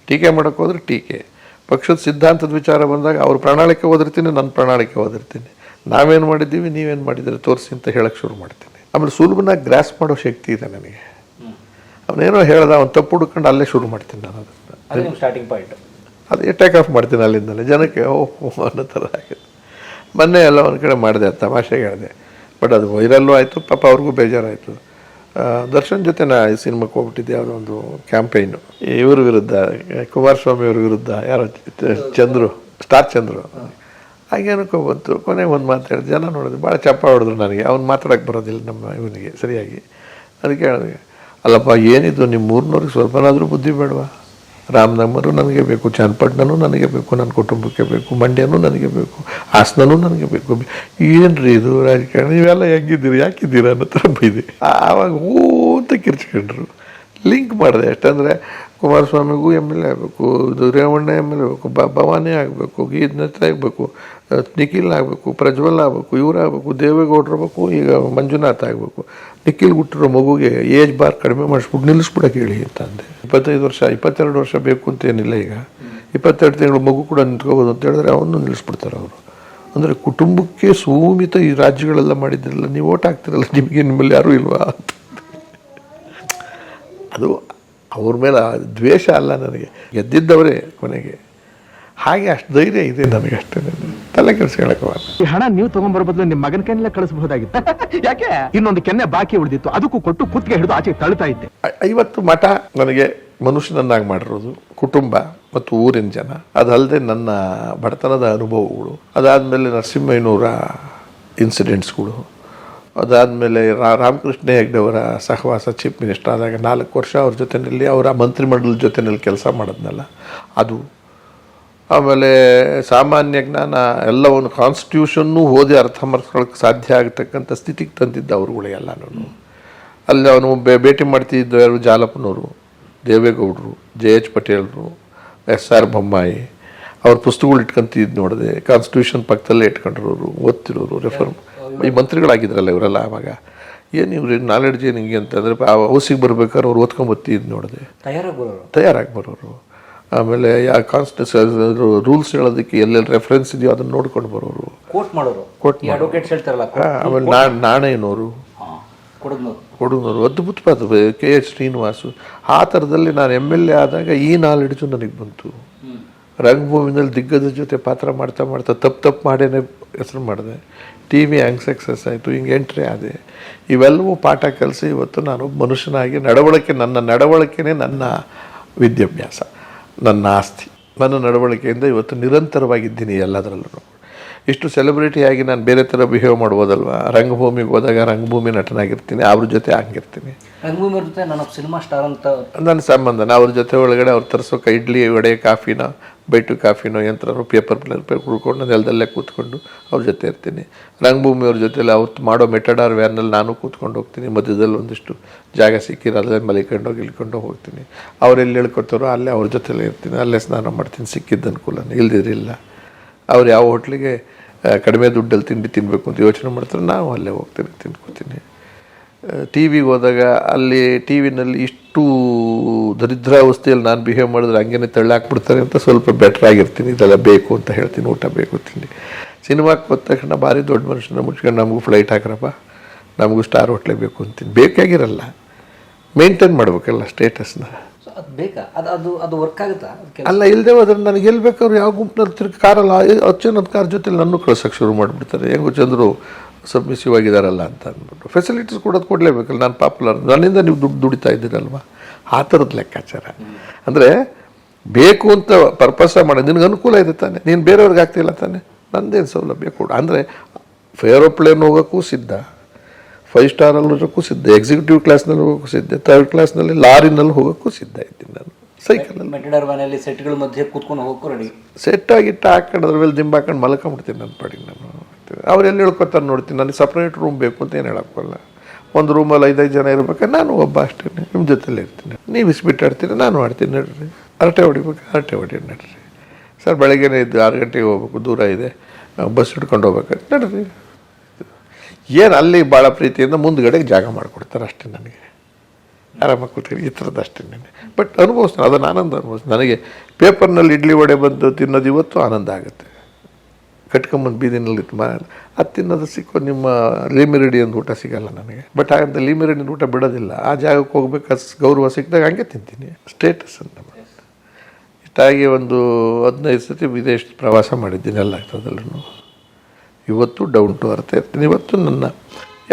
ಟೀಕೆ ಮಾಡೋಕ್ಕೆ ಹೋದ್ರೆ ಟೀಕೆ. ಪಕ್ಷದ ಸಿದ್ಧಾಂತದ ವಿಚಾರ ಬಂದಾಗ ಅವ್ರ ಪ್ರಣಾಳಿಕೆ ಓದಿರ್ತೀನಿ ನನ್ನ ಪ್ರಣಾಳಿಕೆ ಓದಿರ್ತೀನಿ. ನಾವೇನು ಮಾಡಿದ್ದೀವಿ ನೀವೇನು ಮಾಡಿದರೆ ತೋರಿಸಿ ಅಂತ ಹೇಳಕ್ಕೆ ಶುರು ಮಾಡ್ತೀನಿ. ಆಮೇಲೆ ಸುಲಭನ ಗ್ರಾಸ್ ಮಾಡೋ ಶಕ್ತಿ ಇದೆ ನನಗೆ. ಅವನೇನೋ ಹೇಳ್ದ ಅವ್ನು ತಪ್ಪು ಹುಡ್ಕೊಂಡು ಅಲ್ಲೇ ಶುರು ಮಾಡ್ತೀನಿ ನಾನು ಅದನ್ನು. ಸ್ಟಾರ್ಟಿಂಗ್ ಪಾಯಿಂಟ್ ಅದೇ ಟೇಕ್ ಆಫ್ ಮಾಡ್ತೀನಿ ಅಲ್ಲಿಂದಲೇ. ಜನಕ್ಕೆ ಓಹ್ ಅನ್ನೋ ಥರ ಆಗಿದೆ. ಮೊನ್ನೆ ಎಲ್ಲ ಒಂದು ಕಡೆ ಮಾಡಿದೆ ತಮಾಷೆಗೆ ಹೇಳಿದೆ. ಬಟ್ ಅದು ವೈರಲ್ಲೂ ಆಯಿತು ಪಾಪ ಅವ್ರಿಗೂ ಬೇಜಾರಾಯಿತು. ದರ್ಶನ್ ಜೊತೆ ನಾ ಈ ಸಿನಿಮಾಕ್ಕೆ ಹೋಗ್ಬಿಟ್ಟಿದ್ದೆ ಯಾವುದೋ ಒಂದು ಕ್ಯಾಂಪೈನು. ಇವ್ರ ವಿರುದ್ಧ, ಕುಮಾರಸ್ವಾಮಿ ಅವ್ರ ವಿರುದ್ಧ, ಯಾರೋ ಚಂದ್ರು, ಸ್ಟಾರ್ ಚಂದ್ರು. ಹಾಗೇನಕ್ಕೋ ಬಂತು. ಕೊನೆಗೆ ಒಂದು ಮಾತಾಡಿದ ಜನ ನೋಡಿದ್ರು, ಭಾಳ ಚಪ್ಪ ಹೊಡೆದ್ರು ನನಗೆ. ಅವ್ನು ಮಾತಾಡೋಕ್ಕೆ ಬರೋದಿಲ್ಲ ನಮ್ಮ ಇವನಿಗೆ, ಸರಿಯಾಗಿ. ಅದಕ್ಕೆ ಹೇಳಿದೆ, ಅಲ್ಲಪ್ಪ, ಏನಿದು ನಿಮ್ಮ ಮೂರ್ನವ್ರಿಗೆ ಸ್ವಲ್ಪನಾದರೂ ಬುದ್ಧಿ ಬೇಡವಾ? ರಾಮನಗರರು ನನಗೆ ಬೇಕು ಚನ್ನಪಟ್ಟಣನೂ ನನಗೆ ಬೇಕು, ನನ್ನ ಕುಟುಂಬಕ್ಕೆ ಬೇಕು, ಮಂಡ್ಯನೂ ನನಗೆ ಬೇಕು, ಹಾಸನನೂ ನನಗೆ ಬೇಕು. ಏನ್ರಿ ಇದು ರಾಜಕಾರಣ? ನೀವೆಲ್ಲ ಹೆಂಗಿದ್ದೀರಿ? ಯಾಕಿದ್ದೀರಾ ಅನ್ನೋ ಥರ ಬೈದೆ ಆವಾಗ ಹೂ ಅಂತ ಕಿರ್ಚ್ಕೊಂಡ್ರು. ಲಿಂಕ್ ಮಾಡಿದೆ ಎಷ್ಟಂದರೆ ಕುಮಾರಸ್ವಾಮಿಗೂ ಎಂ ಎಲ್ ಎ ಆಗಬೇಕು ಇದು ರೇವಣ್ಣ ಎಂ ಎಲ್ ಎ ಆಗಬೇಕು, ಬ ಭವಾನಿ ಆಗಬೇಕು ಗೀತ್ನತ್ರ ಆಗಬೇಕು ನಿಖಿಲ್ ಆಗಬೇಕು, ಪ್ರಜ್ವಲ್ ಆಗಬೇಕು, ಇವ್ರು ಆಗಬೇಕು, ದೇವೇಗೌಡರು ಆಗಬೇಕು, ಈಗ ಮಂಜುನಾಥ್ ಆಗಬೇಕು. ನಿಖಿಲ್ ಹುಟ್ಟಿರೋ ಮಗುಗೆ ಏಜ್ ಬಾರ್ ಕಡಿಮೆ ಮಾಡಿಸ್ಬಿಟ್ಟು ನಿಲ್ಲಿಸ್ಬಿಡಕ್ಕೆ ಹೇಳಿ ಅಂತ ಅಂದೆ. ಇಪ್ಪತ್ತೈದು ವರ್ಷ, ಇಪ್ಪತ್ತೆರಡು ವರ್ಷ ಬೇಕು ಅಂತ ಏನಿಲ್ಲ ಈಗ. ಇಪ್ಪತ್ತೆರಡು ತಿಂಗಳು ಮಗು ಕೂಡ ನಿಂತ್ಕೋಬೋದು ಅಂತ ಹೇಳಿದ್ರೆ ಅವನು ನಿಲ್ಲಿಸ್ಬಿಡ್ತಾರೆ ಅವರು. ಅಂದರೆ ಕುಟುಂಬಕ್ಕೆ ಸೂಮಿತ ಈ ರಾಜ್ಯಗಳೆಲ್ಲ ಮಾಡಿದ್ರಲ್ಲ, ನೀವು ಓಟ್ ಹಾಕ್ತಿರಲ್ಲ, ನಿಮಗೆ ನಿಮ್ಮಲ್ಲಿ ಯಾರೂ ಇಲ್ವಾ ಅದು ಅವ್ರ ಮೇಲೆ ದ್ವೇಷ ಅಲ್ಲ ನನಗೆ. ಗೆದ್ದಿದ್ದವರೇ ಕೊನೆಗೆ. ಹಾಗೆ ಅಷ್ಟು ಧೈರ್ಯ ಇದೆ ನನಗೆ ಅಷ್ಟೇ ತಲೆ ಕೆಡಿಸ್ಕೊಳಕ್ಕೆ ಈ ಹಣ ನೀವು ತಗೊಂಡ್ಬರೋ ಬದಲು ನಿಮ್ ಮಗನ ಕೆನ್ನೆಲ್ಲ ಕಳಿಸಬಹುದಾಗಿತ್ತು? ಯಾಕೆ? ಇನ್ನೊಂದು ಕೆನ್ನೆ ಬಾಕಿ ಉಳಿದಿತ್ತು. ಅದಕ್ಕೂ ಕೊಟ್ಟು ಕುತ್ತಿಗೆ ಹಿಡಿದು ಆಚೆ ತಳ್ತಾ ಇದ್ದೆ. ಐವತ್ತು ಮಠ ನನಗೆ ಮನುಷ್ಯನನ್ನಾಗಿ ಮಾಡಿರೋದು ಕುಟುಂಬ ಮತ್ತು ಊರಿನ ಜನ. ಅದಲ್ಲದೆ ನನ್ನ ಬಡತನದ ಅನುಭವಗಳು. ಅದಾದಮೇಲೆ ನರಸಿಂಹಯ್ಯನೂರ ಇನ್ಸಿಡೆಂಟ್ಸ್ಗಳು ಅದಾದಮೇಲೆ ರಾಮಕೃಷ್ಣ ಹೆಗ್ಡೆ ಅವರ ಸಹವಾಸ ಚೀಫ್ ಮಿನಿಸ್ಟರ್ ಆದಾಗ ನಾಲ್ಕು ವರ್ಷ ಅವ್ರ ಜೊತೆಯಲ್ಲಿ ಅವರ ಮಂತ್ರಿಮಂಡಲದ ಜೊತೆಯಲ್ಲಿ ಕೆಲಸ ಮಾಡಿದ್ನಲ್ಲ. ಅದು ಆಮೇಲೆ ಸಾಮಾನ್ಯ ಜ್ಞಾನ ಎಲ್ಲವನ್ನು ಕಾನ್ಸ್ಟಿಟ್ಯೂಷನ್ನು ಓದಿ ಅರ್ಥ ಮಾಡ್ಕೊಳ್ಳೋಕೆ ಸಾಧ್ಯ ಆಗತಕ್ಕಂಥ ಸ್ಥಿತಿಗೆ ತಂದಿದ್ದ ಅವ್ರುಗಳೆಲ್ಲನೂ ಅಲ್ಲಿ ಅವನು ಭೇಟಿ ಮಾಡ್ತಿದ್ದ ಯಾರು? ಜಾಲಪ್ಪನವರು, ದೇವೇಗೌಡರು, ಜೆ ಎಚ್ ಪಟೇಲ್ರು, ಎಸ್ ಆರ್ ಬೊಮ್ಮಾಯಿ. ಅವ್ರ ಪುಸ್ತಕಗಳು ಇಟ್ಕೊಂತಿದ್ದು ನೋಡಿದೆ. ಕಾನ್ಸ್ಟಿಟ್ಯೂಷನ್ ಪಕ್ಕದಲ್ಲೇ ಇಟ್ಕೊಂಡಿರೋರು, ಓದ್ತಿರೋರು ರೆಫರ್ ಈ ಮಂತ್ರಿಗಳಾಗಿದ್ರಲ್ಲ ಇವರೆಲ್ಲ ಆವಾಗ. ಏನು ಇವ್ರು ನಾಲೆಡ್ಜ್ ಏನು ಹಿಂಗೆ ಅಂತಂದರೆ ಹೌಸಿಗೆ ಬರ್ಬೇಕಾದ್ರೆ ಅವ್ರು ಓದ್ಕೊಂಬತ್ತಿದ್ದು ನೋಡಿದೆ. ತಯಾರಾಗಿ ಬರೋರು ತಯಾರಾಗಿ ಬರೋರು ಆಮೇಲೆ ಯಾ ಕಾನ್ಸ್ಟಿಟ್ಯೂಸ್ ರೂಲ್ಸ್ ಹೇಳೋದಕ್ಕೆ ಎಲ್ಲೆಲ್ಲಿ ರೆಫರೆನ್ಸ್ ಇದೆಯೋ ಅದನ್ನು ನೋಡ್ಕೊಂಡು ಬರೋರು. ಕೋಟ್ ಮಾಡೋರು. ಕೋರ್ಟ್ ಈ ಅಡ್ವೊಕೇಟ್ಸ್ ಹೇಳ್ತಾರಲ್ಲ ಆ, ಆಮೇಲೆ ನಾಣಯ್ಯನವರು ಕೊಡಗ್ನವರು ಅದ್ಭುತ ಅದ್ಭುತವಾದ ಕೆ ಎಚ್ ಶ್ರೀನಿವಾಸು. ಆ ಥರದಲ್ಲಿ ನಾನು ಎಂ ಎಲ್ ಎ ಆದಾಗ ಈ ನಾಲೆಡ್ಜು ನನಗೆ ಬಂತು. ರಂಗಭೂಮಿನಲ್ಲಿ ದಿಗ್ಗಜ ಜೊತೆ ಪಾತ್ರ ಮಾಡ್ತಾ ಮಾಡ್ತಾ ತಪ್ಪು ತಪ್ಪು ಮಾಡೇನೆ ಹೆಸರು ಮಾಡಿದೆ. ಟಿ ವಿ ಹೆಂಗೆ ಸಕ್ಸಸ್ ಆಯಿತು, ಹಿಂಗೆ ಎಂಟ್ರಿ ಆದೆ. ಇವೆಲ್ಲವೂ ಪಾಠ ಕಲಿಸಿ ಇವತ್ತು ನಾನು ಮನುಷ್ಯನಾಗಿ ನಡವಳಿಕೆ, ನನ್ನ ನಡವಳಿಕೆನೇ ನನ್ನ ವಿದ್ಯಾಭ್ಯಾಸ, ನನ್ನ ಆಸ್ತಿ. ನನ್ನ ನಡವಳಿಕೆಯಿಂದ ಇವತ್ತು ನಿರಂತರವಾಗಿದ್ದೀನಿ ಎಲ್ಲದರಲ್ಲೂ ಇಷ್ಟು ಸೆಲೆಬ್ರಿಟಿಯಾಗಿ ನಾನು ಬೇರೆ ಥರ ಬಿಹೇವ್ ಮಾಡ್ಬೋದಲ್ವಾ? ರಂಗಭೂಮಿಗೆ ಹೋದಾಗ ರಂಗಭೂಮಿ ನಟನಾಗಿರ್ತೀನಿ ಅವ್ರ ಜೊತೆ ಹಂಗಿರ್ತೀನಿ. ರಂಗಭೂಮಿ ಜೊತೆ ನಾನು ಸಿನಿಮಾ ಸ್ಟಾರ್ ಅಂತ ನನ್ನ ಸಂಬಂಧ ನಾ ಅವ್ರ ಜೊತೆ ಒಳಗಡೆ ಅವ್ರು ತರಿಸೋಕೆ ಇಡ್ಲಿ ವಡೆ ಕಾಫಿನ ಬೈಟು ಕಾಫಿನೋ ಯಂತ್ರ ಪೇಪರ್ ಪ್ಲೇರ್ ಪೇಪರ್ ಕುಡ್ಕೊಂಡು ನೆಲದಲ್ಲೇ ಕೂತ್ಕೊಂಡು ಅವ್ರ ಜೊತೆ ಇರ್ತೀನಿ. ರಂಗಭೂಮಿ ಅವ್ರ ಜೊತೆಲಿ ಅವ್ರು ಮಾಡೋ ಮೆಟಡಾರ್ ವ್ಯಾನಲ್ಲಿ ನಾನು ಕೂತ್ಕೊಂಡು ಹೋಗ್ತೀನಿ ಮಧ್ಯದಲ್ಲಿ ಒಂದಿಷ್ಟು ಜಾಗ ಸಿಕ್ಕಿರೋ ಅಲ್ಲೇ ಮಲಿಕೊಂಡು ಇಳ್ಕೊಂಡು ಹೋಗ್ತೀನಿ. ಅವರೆಲ್ಲಿ ಹೇಳ್ಕೊಡ್ತಾರೋ ಅಲ್ಲೇ ಅವ್ರ ಜೊತೆಲೇ ಇರ್ತೀನಿ ಅಲ್ಲೇ ಸ್ನಾನ ಮಾಡ್ತೀನಿ ಸಿಕ್ಕಿದ್ದ ಅನುಕೂಲ ಇಲ್ದಿರಲಿಲ್ಲ ಅವ್ರು ಯಾವ ಹೋಟ್ಲಿಗೆ ಕಡಿಮೆ ದುಡ್ಡಲ್ಲಿ ತಿಂಡಿ ತಿನ್ನಬೇಕು ಅಂತ ಯೋಚನೆ ಮಾಡ್ತಾರೆ. ನಾವು ಅಲ್ಲೇ ಹೋಗ್ತೀನಿ ತಿನ್ಕೋತೀನಿ ಟಿ ವಿಗೆ ಹೋದಾಗ ಅಲ್ಲಿ ಟಿ ವಿನಲ್ಲಿ ಇಷ್ಟು ದರಿದ್ರ ದರಿದ್ರಾವಸ್ಥೆಯಲ್ಲಿ ನಾನು ಬಿಹೇವ್ ಮಾಡಿದ್ರೆ ಹಂಗೇನೆ ತಳ್ಳಾಕ್ಬಿಡ್ತಾರೆ ಅಂತ ಸ್ವಲ್ಪ ಬೆಟರ್ ಆಗಿರ್ತೀನಿ. ಇದೆಲ್ಲ ಬೇಕು ಅಂತ ಹೇಳ್ತೀನಿ, ಊಟ ಬೇಕು, ತಿಂಡಿ. ಸಿನಿಮಾಕ್ಕೆ ಬಂದ ತಕ್ಷಣ ಭಾರಿ ದೊಡ್ಡ ಮನುಷ್ಯನ ಮುಚ್ಕೊಂಡು ನಮಗೂ ಫ್ಲೈಟ್ ಹಾಕ್ರಪ್ಪ. ನಮಗೂ ಸ್ಟಾರ್ ಹೋಟ್ಲೇ ಬೇಕು ಅಂತೀನಿ. ಬೇಕಾಗಿರಲ್ಲ. ಮೇಂಟೈನ್ ಮಾಡಬೇಕಲ್ಲ ಸ್ಟೇಟಸ್ನ ಅದು ಬೇಕಾ? ಅದು ಅದು ಅದು ವರ್ಕ್ ಆಗುತ್ತಾ? ಅಲ್ಲ ಇಲ್ಲದೆ ಹೋದ್ರೆ ನನಗೆ ಎಲ್ಲಿ ಬೇಕಾದ್ರೂ ಯಾವ ಗುಂಪಿನಲ್ಲಿ ತಿರ್ಗಿ ಕಾರಲ್ಲ ಅಚ್ಚನದ ಕಾರ್ ಜೊತೆ ನನ್ನ ಕಳ್ಸೋಕೆ ಶುರು ಮಾಡಿಬಿಡ್ತಾರೆ. ಹೆಂಗೋ ಚಂದ್ರು ಸಬ್ಮಿಸಿವ್ ಆಗಿದಾರಲ್ಲ ಅಂತ ಅಂದ್ಬಿಟ್ಟು. ಫೆಸಿಲಿಟೀಸ್ ಕೊಡೋದು ಕೊಡಲೇಬೇಕಲ್ಲ, ನಾನು ಪಾಪ್ಯುಲರ್ ನನ್ನಿಂದ ನೀವು ದುಡ್ಡು ದುಡಿತಾ ಇದ್ದೀರಲ್ವ? ಆ ಥರದ ಲೆಕ್ಕಾಚಾರ. ಅಂದರೆ ಬೇಕು ಅಂತ ಪರ್ಪಸ್ ಮಾಡಿ ನಿನಗೆ ಅನುಕೂಲ ಇದೆ ತಾನೆ. ನೀನು ಬೇರೆಯವ್ರಿಗೆ ಆಗ್ತಿಲ್ಲ ತಾನೆ. ನಂದೇನು ಸೌಲಭ್ಯ ಕೊಡು. ಅಂದರೆ ಫೇರೋಪ್ಲೇನ್ ಹೋಗೋಕ್ಕೂ ಸಿದ್ಧ. ಫೈವ್ ಸ್ಟಾರಲ್ಲಿ ಸಿದ್ಧ ಎಕ್ಸಿಕ್ಯೂಟಿವ್ ಕ್ಲಾಸ್ನಲ್ಲಿ ಹೋಗೋಕ್ಕೂ ಸಿದ್ಧ ಥರ್ಡ್ ಕ್ಲಾಸ್ನಲ್ಲಿ ಲಾರಿನಲ್ಲಿ ಹೋಗೋಕ್ಕೂ ಸಿದ್ಧ ಇದ್ದೀನಿ ನಾನು. ಸೈಕಲಲ್ಲಿ ಮೆಟಡರ್ ಮನೆಯಲ್ಲಿ ಸೆಟ್ಗಳ ಮಧ್ಯೆ ಕೂತ್ಕೊಂಡು ಹೋಗಕ್ಕೂ ರೆಡಿ ಸೆಟ್ ಆಗಿಟ್ಟು ಹಾಕೊಂಡು ಅದ್ರ ಮೇಲೆ ದಿಂಬ ಹಾಕೊಂಡು ಮಲ್ಕೊಂಬಿಡ್ತೀನಿ ನನ್ನ ಪಾಡಿಗೆ ನಾನು. ಅವ್ರು ಎಲ್ಲಿ ಹೇಳ್ಕೊತಾರೆ ನೋಡ್ತೀನಿ ನನಗೆ ಸಪ್ರೇಟ್ ರೂಮ್ ಬೇಕು ಅಂತ ಏನು ಹೇಳೋಕ್ಕಲ್ಲ. ಒಂದು ರೂಮಲ್ಲಿ ಐದೈದು ಜನ ಇರ್ಬೇಕಾದ್ರೆ ನಾನು ಒಬ್ಬ ಅಷ್ಟೇ ನಿಮ್ಮ ಜೊತೆಲಿ ಇರ್ತೀನಿ. ನೀವು ಇಸ್ಬಿಟ್ಟು ಆಡ್ತೀನಿ ನಾನು ಆಡ್ತೀನಿ ನಡ್ರಿ. ಹರಟೆ ಹೊಡಿಬೇಕು ಹರಟೆ ಹೊಡಿ ನಡ್ರಿ. ಸರ್ ಬೆಳಗ್ಗೆನೇ ಇದ್ದು ಆರು ಗಂಟೆಗೆ ಹೋಗ್ಬೇಕು ದೂರ ಇದೆ. ಬಸ್ ಹಿಡ್ಕೊಂಡು ಹೋಗ್ಬೇಕು ನಡ್ರಿ. ಏನು ಅಲ್ಲಿ ಭಾಳ ಪ್ರೀತಿಯಿಂದ ಮುಂದ್ಗಡೆಗೆ ಜಾಗ ಮಾಡಿಕೊಡ್ತಾರೆ ಅಷ್ಟೇ ನನಗೆ. ಆರಾಮಾಗಿ ಕೂತ್ಕೊಂಡು ಈ ಥರದ್ದು ಅಷ್ಟೇ ನನಗೆ. ಬಟ್ ಅನುಭವಿಸ್ತೀನಿ ಅದನ್ನು ಆನಂದ ಅನುಭವಿಸ್ತೀನಿ. ನನಗೆ ಪೇಪರ್ನಲ್ಲಿ ಇಡ್ಲಿ ವಡೆ ಬಂದು ತಿನ್ನೋದು ಇವತ್ತು ಆನಂದ ಆಗುತ್ತೆ. ಕಟ್ಕೊಂಬಂದು ಬೀದಿನಲ್ಲಿ ಮಾ ಅದು ತಿನ್ನೋದು ಸಿಕ್ಕೋ ನಿಮ್ಮ ಲೀಮಿರೆಡಿ ಒಂದು ಊಟ ಸಿಗಲ್ಲ ನನಗೆ. ಬಟ್ ಹಾಗಂತ ಲೀಮಿರೆಡಿನ ಊಟ ಬಿಡೋದಿಲ್ಲ. ಆ ಜಾಗಕ್ಕೆ ಹೋಗ್ಬೇಕು ಗೌರವ ಸಿಕ್ಕಿದಾಗ ಹಂಗೆ ತಿಂತೀನಿ. ಸ್ಟೇಟಸ್ ಅಂತ ಇಷ್ಟಾಗಿ ಒಂದು ಹದಿನೈದು ಸತಿ ವಿದೇಶ ಪ್ರವಾಸ ಮಾಡಿದ್ದೀನಿ ಎಲ್ಲ ಆಗ್ತದಲ್ಲೂ ಇವತ್ತು ಡೌನ್ ಟು ಅರ್ಥ ಇರ್ತೀನಿ. ಇವತ್ತು ನನ್ನ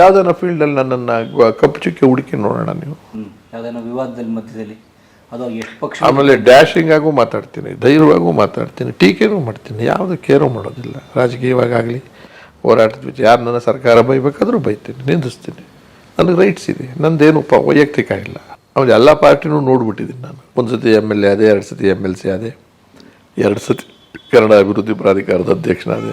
ಯಾವುದನ್ನ ಫೀಲ್ಡಲ್ಲಿ ನನ್ನನ್ನು ಕಪ್ಪು ಚುಕ್ಕೆ ಹುಡುಕಿ ನೋಡೋಣ ನೀವು. ಯಾವುದೇನೋ ವಿವಾದದಲ್ಲಿ ಮಧ್ಯದಲ್ಲಿ. ಅದು ಎಷ್ಟು ಪಕ್ಷ ಆಮೇಲೆ ಡ್ಯಾಶಿಂಗ್ ಆಗು ಮಾತಾಡ್ತೀನಿ ಧೈರ್ಯವಾಗೂ ಮಾತಾಡ್ತೀನಿ ಟೀಕೆನೂ ಮಾಡ್ತೀನಿ. ಯಾವುದು ಕೇರೋ ಮಾಡೋದಿಲ್ಲ. ರಾಜಕೀಯವಾಗಲಿ ಹೋರಾಟದ ವಿಚಾರ ಯಾರು ನನ್ನ ಸರ್ಕಾರ ಬೈಬೇಕಾದ್ರೂ ಬೈತೀನಿ ನಿಂದಿಸ್ತೀನಿ. ನನಗೆ ರೈಟ್ಸ್ ಇದೆ. ನಂದೇನು ಪ ವೈಯಕ್ತಿಕ ಇಲ್ಲ. ಆಮೇಲೆ ಎಲ್ಲ ಪಾರ್ಟಿನೂ ನೋಡ್ಬಿಟ್ಟಿದ್ದೀನಿ ನಾನು. ಒಂದು ಸತಿ ಎಂ ಎಲ್ ಎ ಅದೇ ಎರಡು ಸತಿ ಎಂ ಎಲ್ ಸಿ ಅದೇ ಎರಡು ಸತಿ ಕನ್ನಡ ಅಭಿವೃದ್ಧಿ ಪ್ರಾಧಿಕಾರದ ಅಧ್ಯಕ್ಷನಾದೆ.